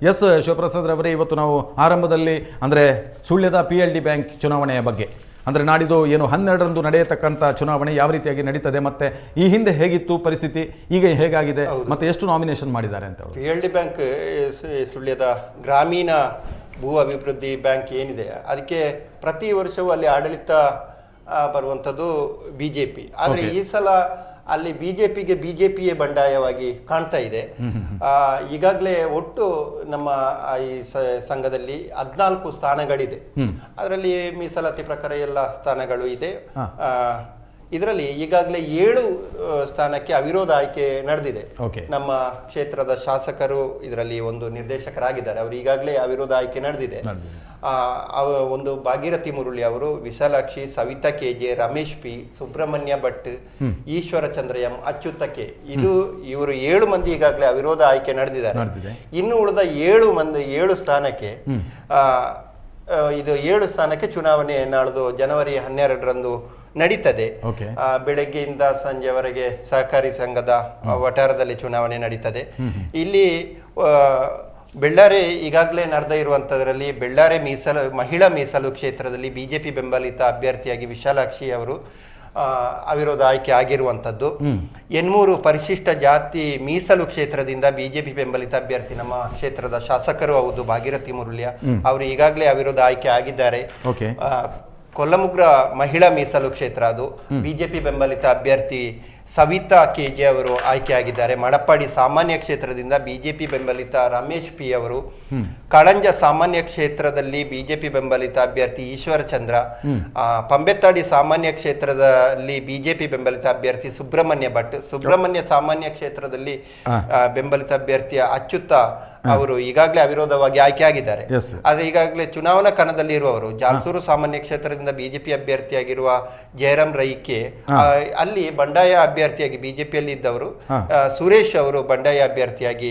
S Shivaprasad ರವರೇ ಇವತ್ತು ನಾವು ಆರಂಭದಲ್ಲಿ ಅಂದರೆ ಸುಳ್ಯದ ಪಿ ಎಲ್ ಡಿ ಬ್ಯಾಂಕ್ ಚುನಾವಣೆಯ ಬಗ್ಗೆ. ಅಂದರೆ ನಾಡಿದ್ದು ಏನು ಹನ್ನೆರಡರಂದು ನಡೆಯತಕ್ಕಂಥ ಚುನಾವಣೆ ಯಾವ ರೀತಿಯಾಗಿ ನಡೀತದೆ ಮತ್ತೆ ಈ ಹಿಂದೆ ಹೇಗಿತ್ತು ಪರಿಸ್ಥಿತಿ ಈಗ ಹೇಗಾಗಿದೆ ಮತ್ತೆ ಎಷ್ಟು ನಾಮಿನೇಷನ್ ಮಾಡಿದ್ದಾರೆ ಅಂತ. ಪಿ ಎಲ್ ಡಿ ಬ್ಯಾಂಕ್ ಸುಳ್ಯದ ಗ್ರಾಮೀಣ ಭೂ ಅಭಿವೃದ್ಧಿ ಬ್ಯಾಂಕ್ ಏನಿದೆ ಅದಕ್ಕೆ ಪ್ರತಿ ವರ್ಷವೂ ಅಲ್ಲಿ ಆಡಳಿತ ಬರುವಂಥದ್ದು ಬಿ ಜೆ ಪಿ ಆದರೆ ಈ ಸಲ ಅಲ್ಲಿ ಬಿ ಜೆ ಪಿಗೆ ಬಿ ಜೆ ಪಿಯೇ ಬಂಡಾಯವಾಗಿ ಕಾಣ್ತಾ ಇದೆ ಆ, ಈಗಾಗಲೇ ಒಟ್ಟು ನಮ್ಮ ಈ ಸಂಘದಲ್ಲಿ ಹದಿನಾಲ್ಕು ಸ್ಥಾನಗಳಿದೆ. ಅದರಲ್ಲಿ ಮೀಸಲಾತಿ ಪ್ರಕಾರ ಎಲ್ಲ ಸ್ಥಾನಗಳು ಇದೆ. ಆ, ಇದರಲ್ಲಿ ಈಗಾಗಲೇ ಏಳು ಸ್ಥಾನಕ್ಕೆ ಅವಿರೋಧ ಆಯ್ಕೆ ನಡೆದಿದೆ. ನಮ್ಮ ಕ್ಷೇತ್ರದ ಶಾಸಕರು ಇದರಲ್ಲಿ ಒಂದು ನಿರ್ದೇಶಕರಾಗಿದ್ದಾರೆ. ಅವರು ಈಗಾಗಲೇ ಅವಿರೋಧ ಆಯ್ಕೆ ನಡೆದಿದೆ. ಒಂದು ಭಾಗೀರಥಿ ಮುರುಳಿ ಅವರು Vishalakshi Savitha K J Ramesh P Subrahmanya Bhat Eshwara Chandra M Achyuta K. ಇದು ಇವರು ಏಳು ಮಂದಿ ಈಗಾಗಲೇ ಅವಿರೋಧ ಆಯ್ಕೆ ನಡೆದಿದ್ದಾರೆ. ಇನ್ನು ಉಳಿದ ಏಳು ಮಂದಿ ಏಳು ಸ್ಥಾನಕ್ಕೆ ಇದು ಏಳು ಸ್ಥಾನಕ್ಕೆ ಚುನಾವಣೆ ನಾಳೆದು ಜನವರಿ ಹನ್ನೆರಡರಂದು ನಡೀತದೆ. ಬೆಳಗ್ಗೆಯಿಂದ ಸಂಜೆವರೆಗೆ ಸಹಕಾರಿ ಸಂಘದ ವಠಾರದಲ್ಲಿ ಚುನಾವಣೆ ನಡೀತದೆ. ಇಲ್ಲಿ ಬೆಳ್ಳಾರೆ ಈಗಾಗಲೇ ನಡೆದ ಇರುವಂಥದ್ರಲ್ಲಿ ಬೆಳ್ಳಾರೆ ಮೀಸಲು ಮಹಿಳಾ ಮೀಸಲು ಕ್ಷೇತ್ರದಲ್ಲಿ ಬಿಜೆಪಿ ಬೆಂಬಲಿತ ಅಭ್ಯರ್ಥಿಯಾಗಿ ವಿಶಾಲಾಕ್ಷಿ ಅವರು ಅವಿರೋಧ ಆಯ್ಕೆ ಆಗಿರುವಂಥದ್ದು ಎನ್ಮೂರು ಪರಿಶಿಷ್ಟ ಜಾತಿ ಮೀಸಲು ಕ್ಷೇತ್ರದಿಂದ ಬಿಜೆಪಿ ಬೆಂಬಲಿತ ಅಭ್ಯರ್ಥಿ ನಮ್ಮ ಕ್ಷೇತ್ರದ ಶಾಸಕರು ಹೌದು ಭಾಗೀರಥಿ ಮುರುಳಿಯ ಅವರು ಈಗಾಗಲೇ ಅವಿರೋಧ ಆಯ್ಕೆ ಆಗಿದ್ದಾರೆ. ಕೊಲ್ಲಮುಗ್ರ ಮಹಿಳಾ ಮೀಸಲು ಕ್ಷೇತ್ರ ಅದು. ಬಿಜೆಪಿ ಬೆಂಬಲಿತ ಅಭ್ಯರ್ಥಿ ಸವಿತಾ ಕೆ ಜೆ ಅವರು ಆಯ್ಕೆಯಾಗಿದ್ದಾರೆ. ಮಡಪ್ಪಾಡಿ ಸಾಮಾನ್ಯ ಕ್ಷೇತ್ರದಿಂದ ಬಿಜೆಪಿ ಬೆಂಬಲಿತ ರಮೇಶ್ ಪಿ ಅವರು. ಕಳಂಜ ಸಾಮಾನ್ಯ ಕ್ಷೇತ್ರದಲ್ಲಿ ಬಿಜೆಪಿ ಬೆಂಬಲಿತ ಅಭ್ಯರ್ಥಿ ಈಶ್ವರ ಚಂದ್ರ. ಪಂಬೆತ್ತಾಡಿ ಸಾಮಾನ್ಯ ಕ್ಷೇತ್ರದಲ್ಲಿ ಬಿಜೆಪಿ ಬೆಂಬಲಿತ ಅಭ್ಯರ್ಥಿ ಸುಬ್ರಹ್ಮಣ್ಯ ಭಟ್. ಸುಬ್ರಹ್ಮಣ್ಯ ಸಾಮಾನ್ಯ ಕ್ಷೇತ್ರದಲ್ಲಿ ಬೆಂಬಲಿತ ಅಭ್ಯರ್ಥಿಯ ಅಚ್ಯುತ ಅವರು ಈಗಾಗಲೇ ಅವಿರೋಧವಾಗಿ ಆಯ್ಕೆಯಾಗಿದ್ದಾರೆ. ಆದರೆ ಆದ್ರೆ ಈಗಾಗಲೇ ಚುನಾವಣಾ ಕಣದಲ್ಲಿ ಇರುವವರು ಜಾಲ್ಸೂರು ಸಾಮಾನ್ಯ ಕ್ಷೇತ್ರದಿಂದ ಬಿಜೆಪಿ ಅಭ್ಯರ್ಥಿಯಾಗಿರುವ ಜಯರಾಮ್ ರೈಕೆ ಅಲ್ಲಿ ಬಂಡಾಯ ಅಭ್ಯರ್ಥಿಯಾಗಿ ಬಿಜೆಪಿಯಲ್ಲಿ ಇದ್ದವರು ಸುರೇಶ್ ಅವರು ಬಂಡಾಯ ಅಭ್ಯರ್ಥಿಯಾಗಿ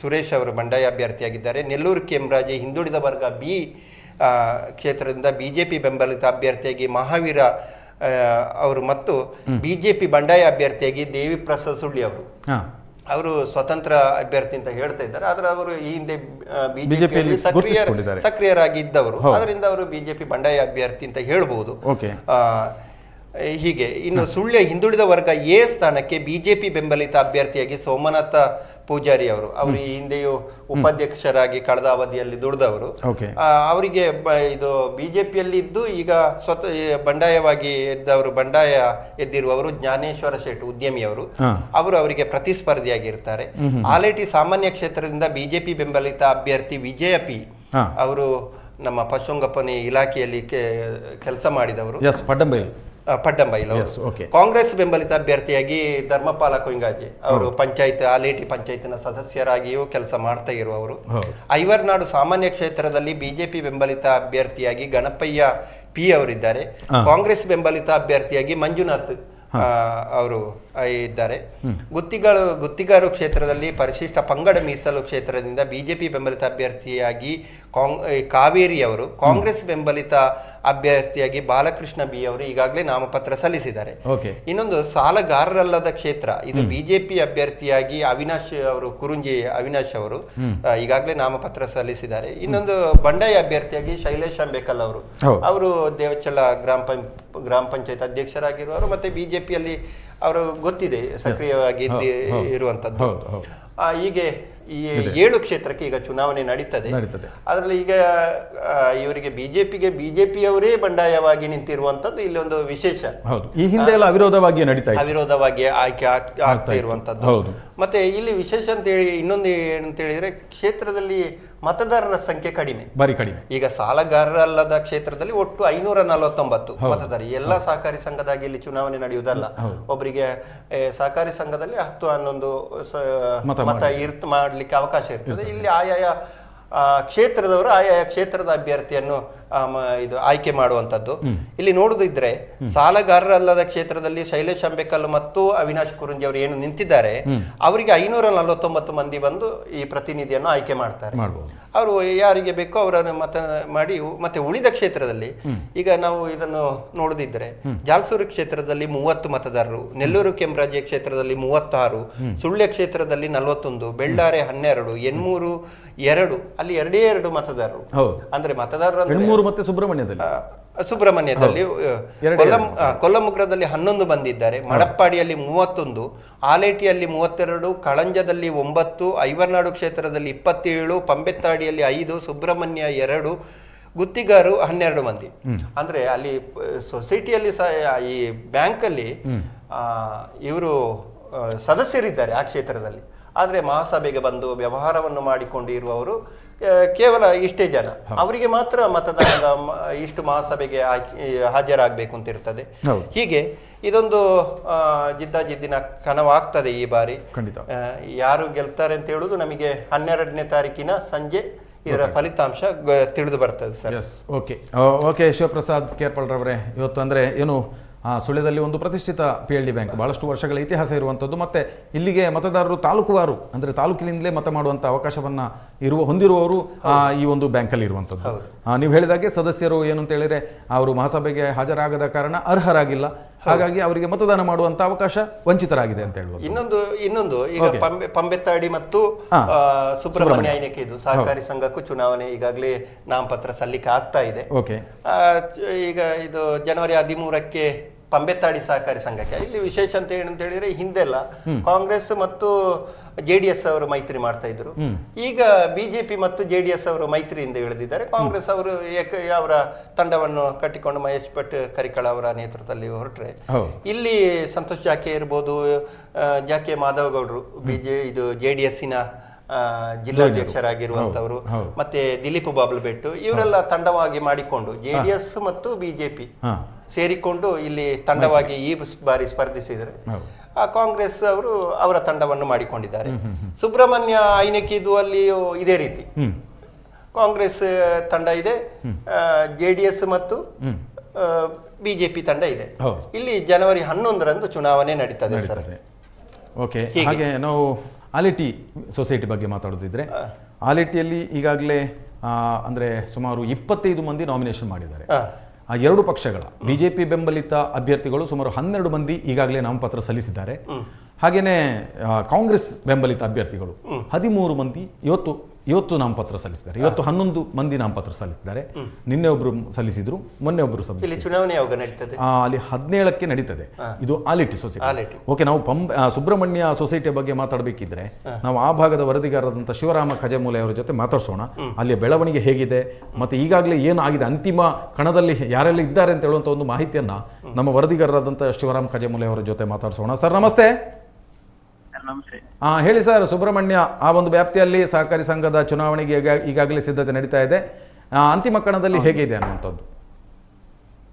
ಸುರೇಶ್ ಅವರು ಬಂಡಾಯ ಅಭ್ಯರ್ಥಿಯಾಗಿದ್ದಾರೆ. ನೆಲ್ಲೂರು ಕೆಂಬ್ರಾಜೆ ಹಿಂದುಳಿದ ವರ್ಗ ಬಿ ಕ್ಷೇತ್ರದಿಂದ ಬಿಜೆಪಿ ಬೆಂಬಲಿತ ಅಭ್ಯರ್ಥಿಯಾಗಿ ಮಹಾವೀರ ಅವರು ಮತ್ತು ಬಿಜೆಪಿ ಬಂಡಾಯ ಅಭ್ಯರ್ಥಿಯಾಗಿ ದೇವಿ ಪ್ರಸಾದ್ ಸುಳ್ಳಿ ಅವರು. ಅವರು ಸ್ವತಂತ್ರ ಅಭ್ಯರ್ಥಿ ಅಂತ ಹೇಳ್ತಾ ಇದ್ದಾರೆ. ಆದ್ರೆ ಅವರು ಈ ಹಿಂದೆ ಬಿಜೆಪಿಯಲ್ಲಿ ಯಲ್ಲಿ ಸಕ್ರಿಯ ಗುರುತಿಸಿಕೊಂಡಿದ್ದಾರೆ. ಸಕ್ರಿಯರಾಗಿ ಇದ್ದವರು ಅದರಿಂದ ಅವರು ಬಿಜೆಪಿ ಬಂಡಾಯ ಅಭ್ಯರ್ಥಿ ಅಂತ ಹೇಳ್ಬೋದು. ಹೀಗೆ. ಇನ್ನು ಸುಳ್ಯ ಹಿಂದುಳಿದ ವರ್ಗ ಎ ಸ್ಥಾನಕ್ಕೆ ಬಿಜೆಪಿ ಬೆಂಬಲಿತ ಅಭ್ಯರ್ಥಿಯಾಗಿ ಸೋಮನಾಥ ಪೂಜಾರಿ ಅವರು. ಅವರು ಈ ಹಿಂದೆಯೂ ಉಪಾಧ್ಯಕ್ಷರಾಗಿ ಕಳೆದ ಅವಧಿಯಲ್ಲಿ ದುಡಿದವರು. ಅವರಿಗೆ ಬ- ಇದು ಬಿಜೆಪಿಯಲ್ಲಿ ಇದ್ದು ಈಗ ಸ್ವತಃ ಬಂಡಾಯವಾಗಿ ಎದ್ದವರು ಬಂಡಾಯ ಎದ್ದಿರುವವರು ಜ್ಞಾನೇಶ್ವರ ಶೆಟ್ ಉದ್ಯಮಿಯವರು. ಅವರು ಅವರಿಗೆ ಪ್ರತಿಸ್ಪರ್ಧಿಯಾಗಿರ್ತಾರೆ. ಆಲೇಟಿ ಸಾಮಾನ್ಯ ಕ್ಷೇತ್ರದಿಂದ ಬಿಜೆಪಿ ಬೆಂಬಲಿತ ಅಭ್ಯರ್ಥಿ ವಿಜಯ ಪಿ ಅವರು ನಮ್ಮ ಪಶುಂಗಪ್ಪನೆ ಇಲಾಖೆಯಲ್ಲಿ ಕೆಲಸ ಮಾಡಿದವರು. ಎಸ್ ಪಡ್ಡಂಬೈಲ್. ಕಾಂಗ್ರೆಸ್ ಬೆಂಬಲಿತ ಅಭ್ಯರ್ಥಿಯಾಗಿ ಧರ್ಮಪಾಲ ಕುಂಗಾಜಿ ಅವರು ಪಂಚಾಯತ್ ಆಲೇಟಿ ಪಂಚಾಯತ್ನ ಸದಸ್ಯರಾಗಿಯೂ ಕೆಲಸ ಮಾಡ್ತಾ ಇರುವವರು. ಐವರ್ನಾಡು ಸಾಮಾನ್ಯ ಕ್ಷೇತ್ರದಲ್ಲಿ ಬಿಜೆಪಿ ಬೆಂಬಲಿತ ಅಭ್ಯರ್ಥಿಯಾಗಿ ಗಣಪಯ್ಯ ಪಿ ಅವರಿದ್ದಾರೆ. ಕಾಂಗ್ರೆಸ್ ಬೆಂಬಲಿತ ಅಭ್ಯರ್ಥಿಯಾಗಿ ಮಂಜುನಾಥ್ ಅವರು ಇದ್ದಾರೆ. ಗುತ್ತಿಗಳು ಗುತ್ತಿಗಾರು ಕ್ಷೇತ್ರದಲ್ಲಿ ಪರಿಶಿಷ್ಟ ಪಂಗಡ ಮೀಸಲು ಕ್ಷೇತ್ರದಿಂದ ಬಿಜೆಪಿ ಬೆಂಬಲಿತ ಅಭ್ಯರ್ಥಿಯಾಗಿ ಕಾಂಗ್ ಕಾವೇರಿ ಅವರು ಕಾಂಗ್ರೆಸ್ ಬೆಂಬಲಿತ ಅಭ್ಯರ್ಥಿಯಾಗಿ ಬಾಲಕೃಷ್ಣ ಬಿ ಅವರು ಈಗಾಗಲೇ ನಾಮಪತ್ರ ಸಲ್ಲಿಸಿದ್ದಾರೆ. ಇನ್ನೊಂದು ಸಾಲಗಾರರಲ್ಲದ ಕ್ಷೇತ್ರ ಇದು ಬಿಜೆಪಿ ಅಭ್ಯರ್ಥಿಯಾಗಿ ಅವಿನಾಶ್ ಅವರು ಕುರುಂಜಿ ಅವಿನಾಶ್ ಅವರು ಈಗಾಗಲೇ ನಾಮಪತ್ರ ಸಲ್ಲಿಸಿದ್ದಾರೆ. ಇನ್ನೊಂದು ಬಂಡಾಯ ಅಭ್ಯರ್ಥಿಯಾಗಿ ಶೈಲೇಶ್ ಅಂಬೇಕಲ್ ಅವರು. ಅವರು ದೇವಚಲ ಗ್ರಾಮ ಪಂ ಗ್ರಾಮ ಪಂಚಾಯತ್ ಅಧ್ಯಕ್ಷರಾಗಿರುವವರು ಮತ್ತೆ ಪಿಯಲ್ಲಿ ಅವರು ಗೊತ್ತಿದೆ ಸಕ್ರಿಯವಾಗಿ. ಇರುವಂತದ್ದು. ಹೀಗೆ ಈ ಏಳು ಕ್ಷೇತ್ರಕ್ಕೆ ಈಗ ಚುನಾವಣೆ ನಡೀತದೆ. ಅದರಲ್ಲಿ ಈಗ ಇವರಿಗೆ ಬಿಜೆಪಿಗೆ ಬಿಜೆಪಿಯವರೇ ಬಂಡಾಯವಾಗಿ ನಿಂತಿರುವಂತದ್ದು ಇಲ್ಲಿ ಒಂದು ವಿಶೇಷ. ಹೌದು. ಈ ಹಿಂದೆ ಎಲ್ಲ ಅವಿರೋಧವಾಗಿ ನಡೀತಾ ಅವಿರೋಧವಾಗಿ ಆಯ್ಕೆ ಆಗ್- ಆಗ್ತಾ ಇರುವಂತದ್ದು ಮತ್ತೆ ಇಲ್ಲಿ ವಿಶೇಷ ಅಂತ ಹೇಳಿ ಇನ್ನೊಂದು ಏನಂತ ಹೇಳಿದ್ರೆ ಕ್ಷೇತ್ರದಲ್ಲಿ ಮತದಾರರ ಸಂಖ್ಯೆ ಕಡಿಮೆ. ಬಾರಿ ಕಡಿಮೆ. ಈಗ ಸಾಲಗಾರರಲ್ಲದ ಕ್ಷೇತ್ರದಲ್ಲಿ ಒಟ್ಟು ಐನೂರ ನಲವತ್ತೊಂಬತ್ತು ಮತದಾರ ಎಲ್ಲ ಸಹಕಾರಿ ಸಂಘದಾಗಿ ಇಲ್ಲಿ ಚುನಾವಣೆ ನಡೆಯುವುದಲ್ಲ. ಒಬ್ಬರಿಗೆ ಸಹಕಾರಿ ಸಂಘದಲ್ಲಿ ಹತ್ತು ಹನ್ನೊಂದು ಮತ ಇರ್ತ್ ಮಾಡ್ಲಿಕ್ಕೆ ಅವಕಾಶ ಇರ್ತದೆ. ಇಲ್ಲಿ ಆಯಾಯ ಕ್ಷೇತ್ರದವರು ಆಯಾಯ ಕ್ಷೇತ್ರದ ಅಭ್ಯರ್ಥಿಯನ್ನು ಇದು ಆಯ್ಕೆ ಮಾಡುವಂತದ್ದು ಇಲ್ಲಿ ನೋಡುದಿದ್ರೆ ಸಾಲಗಾರರಲ್ಲದ ಕ್ಷೇತ್ರದಲ್ಲಿ ಶೈಲೇಶ್ ಅಂಬೇಕಲ್ ಮತ್ತು ಅವಿನಾಶ್ ಕುರುಂಜಿ ಅವರು ಏನು ನಿಂತಿದ್ದಾರೆ ಅವರಿಗೆ ಐನೂರ ನಲವತ್ತೊಂಬತ್ತು ಮಂದಿ ಬಂದು ಈ ಪ್ರತಿನಿಧಿಯನ್ನು ಆಯ್ಕೆ ಮಾಡ್ತಾರೆ. ಅವರು ಯಾರಿಗೆ ಬೇಕೋ ಅವರನ್ನು ಮತ ಮಾಡಿ ಮತ್ತೆ ಉಳಿದ ಕ್ಷೇತ್ರದಲ್ಲಿ ಈಗ ನಾವು ಇದನ್ನು ನೋಡುದಿದ್ರೆ ಜಾಲ್ಸೂರು ಕ್ಷೇತ್ರದಲ್ಲಿ ಮೂವತ್ತು ಮತದಾರರು ನೆಲ್ಲೂರು ಕೆಂಬ್ರಾಜೆ ಕ್ಷೇತ್ರದಲ್ಲಿ ಮೂವತ್ತಾರು ಸುಳ್ಯ ಕ್ಷೇತ್ರದಲ್ಲಿ ನಲವತ್ತೊಂದು ಬೆಳ್ಳಾರೆ ಹನ್ನೆರಡು ಎನ್ಮೂರು ಎರಡು ಅಲ್ಲಿ ಎರಡೇ ಎರಡು ಮತದಾರರು. ಅಂದ್ರೆ ಮತದಾರರು ಮತ್ತೆ ಸುಬ್ರಹ್ಮಣ್ಯದಲ್ಲಿ. ಸುಬ್ರಹ್ಮಣ್ಯದಲ್ಲಿ ಕೊಲ್ಲಂ ಕೊಲ್ಲಮುಗ್ರದಲ್ಲಿ ಹನ್ನೊಂದು ಬಂದಿದ್ದಾರೆ. ಮಡಪ್ಪಾಡಿಯಲ್ಲಿ ಮೂವತ್ತೊಂದು ಆಲೇಟಿಯಲ್ಲಿ ಮೂವತ್ತೆರಡು ಕಳಂಜದಲ್ಲಿ ಒಂಬತ್ತು ಐವರ್ನಾಡು ಕ್ಷೇತ್ರದಲ್ಲಿ ಇಪ್ಪತ್ತೇಳು ಪಂಬೆತ್ತಾಡಿಯಲ್ಲಿ ಐದು ಸುಬ್ರಹ್ಮಣ್ಯ ಎರಡು ಗುತ್ತಿಗಾರು ಹನ್ನೆರಡು ಮಂದಿ. ಅಂದ್ರೆ ಅಲ್ಲಿ ಸೊಸೈಟಿಯಲ್ಲಿ ಸಹ ಈ ಬ್ಯಾಂಕಲ್ಲಿ ಇವರು ಸದಸ್ಯರಿದ್ದಾರೆ ಆ ಕ್ಷೇತ್ರದಲ್ಲಿ. ಆದರೆ ಮಹಾಸಭೆಗೆ ಬಂದು ವ್ಯವಹಾರವನ್ನು ಮಾಡಿಕೊಂಡಿರುವವರು ಕೇವಲ ಇಷ್ಟೇ ಜನ. ಅವರಿಗೆ ಮಾತ್ರ ಮತದಾನದ ಇಷ್ಟು ಮಹಾಸಭೆಗೆ ಹಾಜರಾಗಬೇಕು ಅಂತ ಇರ್ತದೆ. ಹೀಗೆ ಇದೊಂದು ಆ, ಜಿದ್ದಾಜಿದ್ದಿನ ಕನವಾಗ್ತದೆ ಈ ಬಾರಿ. ಖಂಡಿತ. ಯಾರು ಗೆಲ್ತಾರೆ ಅಂತ ಹೇಳುದು ನಮಗೆ ಹನ್ನೆರಡನೇ ತಾರೀಕಿನ ಸಂಜೆ ಇದರ ಫಲಿತಾಂಶ ತಿಳಿದು ಬರ್ತದೆ ಸರ್. ಓಕೆ ಓಕೆ ಶಿವಪ್ರಸಾದ್ ಕೇರ್ಪಳ್ರವರೇ ಇವತ್ತು ಅಂದ್ರೆ ಏನು ಸುಳ್ಯದಲ್ಲಿ ಒಂದು ಪ್ರತಿಷ್ಠಿತ ಪಿ ಎಲ್ ಡಿ ಬ್ಯಾಂಕ್ ಭಾಳಷ್ಟು ವರ್ಷಗಳ ಇತಿಹಾಸ ಇರುವಂಥದ್ದು. ಮತ್ತು ಇಲ್ಲಿಗೆ ಮತದಾರರು ತಾಲೂಕುವಾರು ಅಂದರೆ ತಾಲೂಕಿನಿಂದಲೇ ಮತ ಮಾಡುವಂಥ ಅವಕಾಶವನ್ನು ಇರುವ ಹೊಂದಿರುವವರು ಆ, ಈ ಒಂದು ಬ್ಯಾಂಕಲ್ಲಿ ಇರುವಂಥದ್ದು. ಆ, ನೀವು ಹೇಳಿದಾಗೆ ಸದಸ್ಯರು ಏನು ಅಂತ ಹೇಳಿದರೆ ಅವರು ಮಹಾಸಭೆಗೆ ಹಾಜರಾಗದ ಕಾರಣ ಅರ್ಹರಾಗಿಲ್ಲ. ಹಾಗಾಗಿ ಅವರಿಗೆ ಮತದಾನ ಮಾಡುವಂತ ಅವಕಾಶ ವಂಚಿತರಾಗಿದೆ ಅಂತ ಹೇಳ್ಬೋದು. ಇನ್ನೊಂದು ಇನ್ನೊಂದು ಈಗ ಪಂಬೆ ಪಂಬೆತ್ತಾಡಿ ಮತ್ತು. ಆ, ಸುಬ್ರಹ್ಮಣ್ಯ ಇದು ಸಹಕಾರಿ ಸಂಘಕ್ಕೂ ಚುನಾವಣೆ ಈಗಾಗಲೇ ನಾಮಪತ್ರ ಸಲ್ಲಿಕೆ ಆಗ್ತಾ ಇದೆ. ಆ, ಈಗ ಇದು ಜನವರಿ ಹದಿಮೂರಕ್ಕೆ ಪಂಬೆತ್ತಾಡಿ ಸಹಕಾರಿ ಸಂಘಕ್ಕೆ. ಇಲ್ಲಿ ವಿಶೇಷ ಅಂತ ಏನಂತ ಹೇಳಿದ್ರೆ ಹಿಂದೆಲ್ಲ ಕಾಂಗ್ರೆಸ್ ಮತ್ತು ಜೆ ಡಿ ಎಸ್ ಅವರು ಮೈತ್ರಿ ಮಾಡ್ತಾ ಇದ್ರು. ಈಗ ಬಿಜೆಪಿ ಮತ್ತು ಜೆ ಡಿ ಎಸ್ ಅವರು ಮೈತ್ರಿಯಿಂದ ಇಳಿದಿದ್ದಾರೆ. ಕಾಂಗ್ರೆಸ್ ಅವರು ಅವರ ತಂಡವನ್ನು ಕಟ್ಟಿಕೊಂಡು ಮಹೇಶ್ ಭಟ್ ಕರಿಕಳ ಅವರ ನೇತೃತ್ವದಲ್ಲಿ ಹೊರಟ್ರೆ ಇಲ್ಲಿ ಸಂತೋಷ್ ಜಾಕೆ ಇರ್ಬೋದು ಜಾಕೆ ಮಾಧವಗೌಡರು ಬಿಜೆ ಇದು ಜೆ ಡಿ ಎಸ್ಸಿನ ಜಿಲ್ಲಾಧ್ಯಕ್ಷರಾಗಿರುವಂತವರು ಮತ್ತೆ ದಿಲೀಪ್ ಬಾಬಲ್ ಬೆಟ್ಟು ಇವರೆಲ್ಲ ತಂಡವಾಗಿ ಮಾಡಿಕೊಂಡು ಜೆ ಡಿ ಎಸ್ ಮತ್ತು ಬಿಜೆಪಿ ಸೇರಿಕೊಂಡು ಇಲ್ಲಿ ತಂಡವಾಗಿ ಈ ಬಾರಿ ಸ್ಪರ್ಧಿಸಿದರೆ ಆ ಕಾಂಗ್ರೆಸ್ ಅವರು ಅವರ ತಂಡವನ್ನು ಮಾಡಿಕೊಂಡಿದ್ದಾರೆ. ಸುಬ್ರಹ್ಮಣ್ಯ ಐನಕಿದು ಅಲ್ಲಿಯೂ ಇದೇ ರೀತಿ. ಕಾಂಗ್ರೆಸ್ ತಂಡ ಇದೆ. ಜೆ ಡಿ ಎಸ್ ಮತ್ತು ಬಿಜೆಪಿ ತಂಡ ಇದೆ. ಇಲ್ಲಿ ಜನವರಿ ಹನ್ನೊಂದರಂದು ಚುನಾವಣೆ ನಡೀತದೆ ಸರ್. ಓಕೆ. ಹಾಗೆ. ನಾವು ಆಲಿಟಿ ಸೊಸೈಟಿ ಬಗ್ಗೆ ಮಾತಾಡೋದಿದ್ರೆ ಆಲಿಟಿಯಲ್ಲಿ ಈಗಾಗಲೇ ಅಂದರೆ ಸುಮಾರು ಇಪ್ಪತ್ತೈದು ಮಂದಿ ನಾಮಿನೇಷನ್ ಮಾಡಿದ್ದಾರೆ. ಆ ಎರಡು ಪಕ್ಷಗಳ ಬಿಜೆಪಿ ಬೆಂಬಲಿತ ಅಭ್ಯರ್ಥಿಗಳು ಸುಮಾರು ಹನ್ನೆರಡು ಮಂದಿ ಈಗಾಗಲೇ ನಾಮಪತ್ರ ಸಲ್ಲಿಸಿದ್ದಾರೆ. ಹಾಗೆಯೇ ಕಾಂಗ್ರೆಸ್ ಬೆಂಬಲಿತ ಅಭ್ಯರ್ಥಿಗಳು ಹದಿಮೂರು ಮಂದಿ ಇವತ್ತು ಇವತ್ತು ನಾಮಪತ್ರ ಸಲ್ಲಿಸಿದ್ದಾರೆ. ಇವತ್ತು ಹನ್ನೊಂದು ಮಂದಿ ನಾಮಪತ್ರ ಸಲ್ಲಿಸಿದ್ದಾರೆ. ನಿನ್ನೆ ಒಬ್ರು ಸಲ್ಲಿಸಿದ್ರು ಮೊನ್ನೆ ಒಬ್ರು ಇಲ್ಲಿ ಚುನಾವಣೆ ಯಾವಾಗ ನಡೀತದೆ? ಆ, ಅಲ್ಲಿ ಹದಿನೇಳಕ್ಕೆ ನಡೀತದೆ. ಇದು ಆಲಿಟಿ ಸೊಸೈಟಿ. ಓಕೆ ನಾವು ಆ, ಸುಬ್ರಹ್ಮಣ್ಯ ಸೊಸೈಟಿ ಬಗ್ಗೆ ಮಾತಾಡಬೇಕಿದ್ರೆ ನಾವು ಆ ಭಾಗದ ವರದಿಗಾರರಾದಂಥ ಶಿವರಾಮ ಖಜಮೂಲೆ ಅವರ ಜೊತೆ ಮಾತಾಡ್ಸೋಣ. ಅಲ್ಲಿ ಬೆಳವಣಿಗೆ ಹೇಗಿದೆ ಮತ್ತೆ ಈಗಾಗಲೇ ಏನು ಆಗಿದೆ ಅಂತಿಮ ಕಣದಲ್ಲಿ ಯಾರೆಲ್ಲ ಇದ್ದಾರೆ ಅಂತ ಹೇಳುವಂಥ ಒಂದು ಮಾಹಿತಿಯನ್ನ ನಮ್ಮ ವರದಿಗಾರರಾದಂಥ ಶಿವರಾಮ ಖಜಮೂಲೆ ಅವರ ಜೊತೆ ಮಾತಾಡ್ಸೋಣ. ಸರ್ ನಮಸ್ತೆ. ನಮಸ್ತೆ. ಆ, ಹೇಳಿ ಸರ್ ಸುಬ್ರಹ್ಮಣ್ಯ ಆ ಒಂದು ವ್ಯಾಪ್ತಿಯಲ್ಲಿ ಸಹಕಾರಿ ಸಂಘದ ಚುನಾವಣೆಗೆ ಈಗ- ಈಗಾಗಲೇ ಸಿದ್ಧತೆ ನಡೀತಾ ಇದೆ. ಆ, ಅಂತಿಮ ಕಣದಲ್ಲಿ ಹೇಗಿದೆ ಅನ್ನುವಂಥದ್ದು?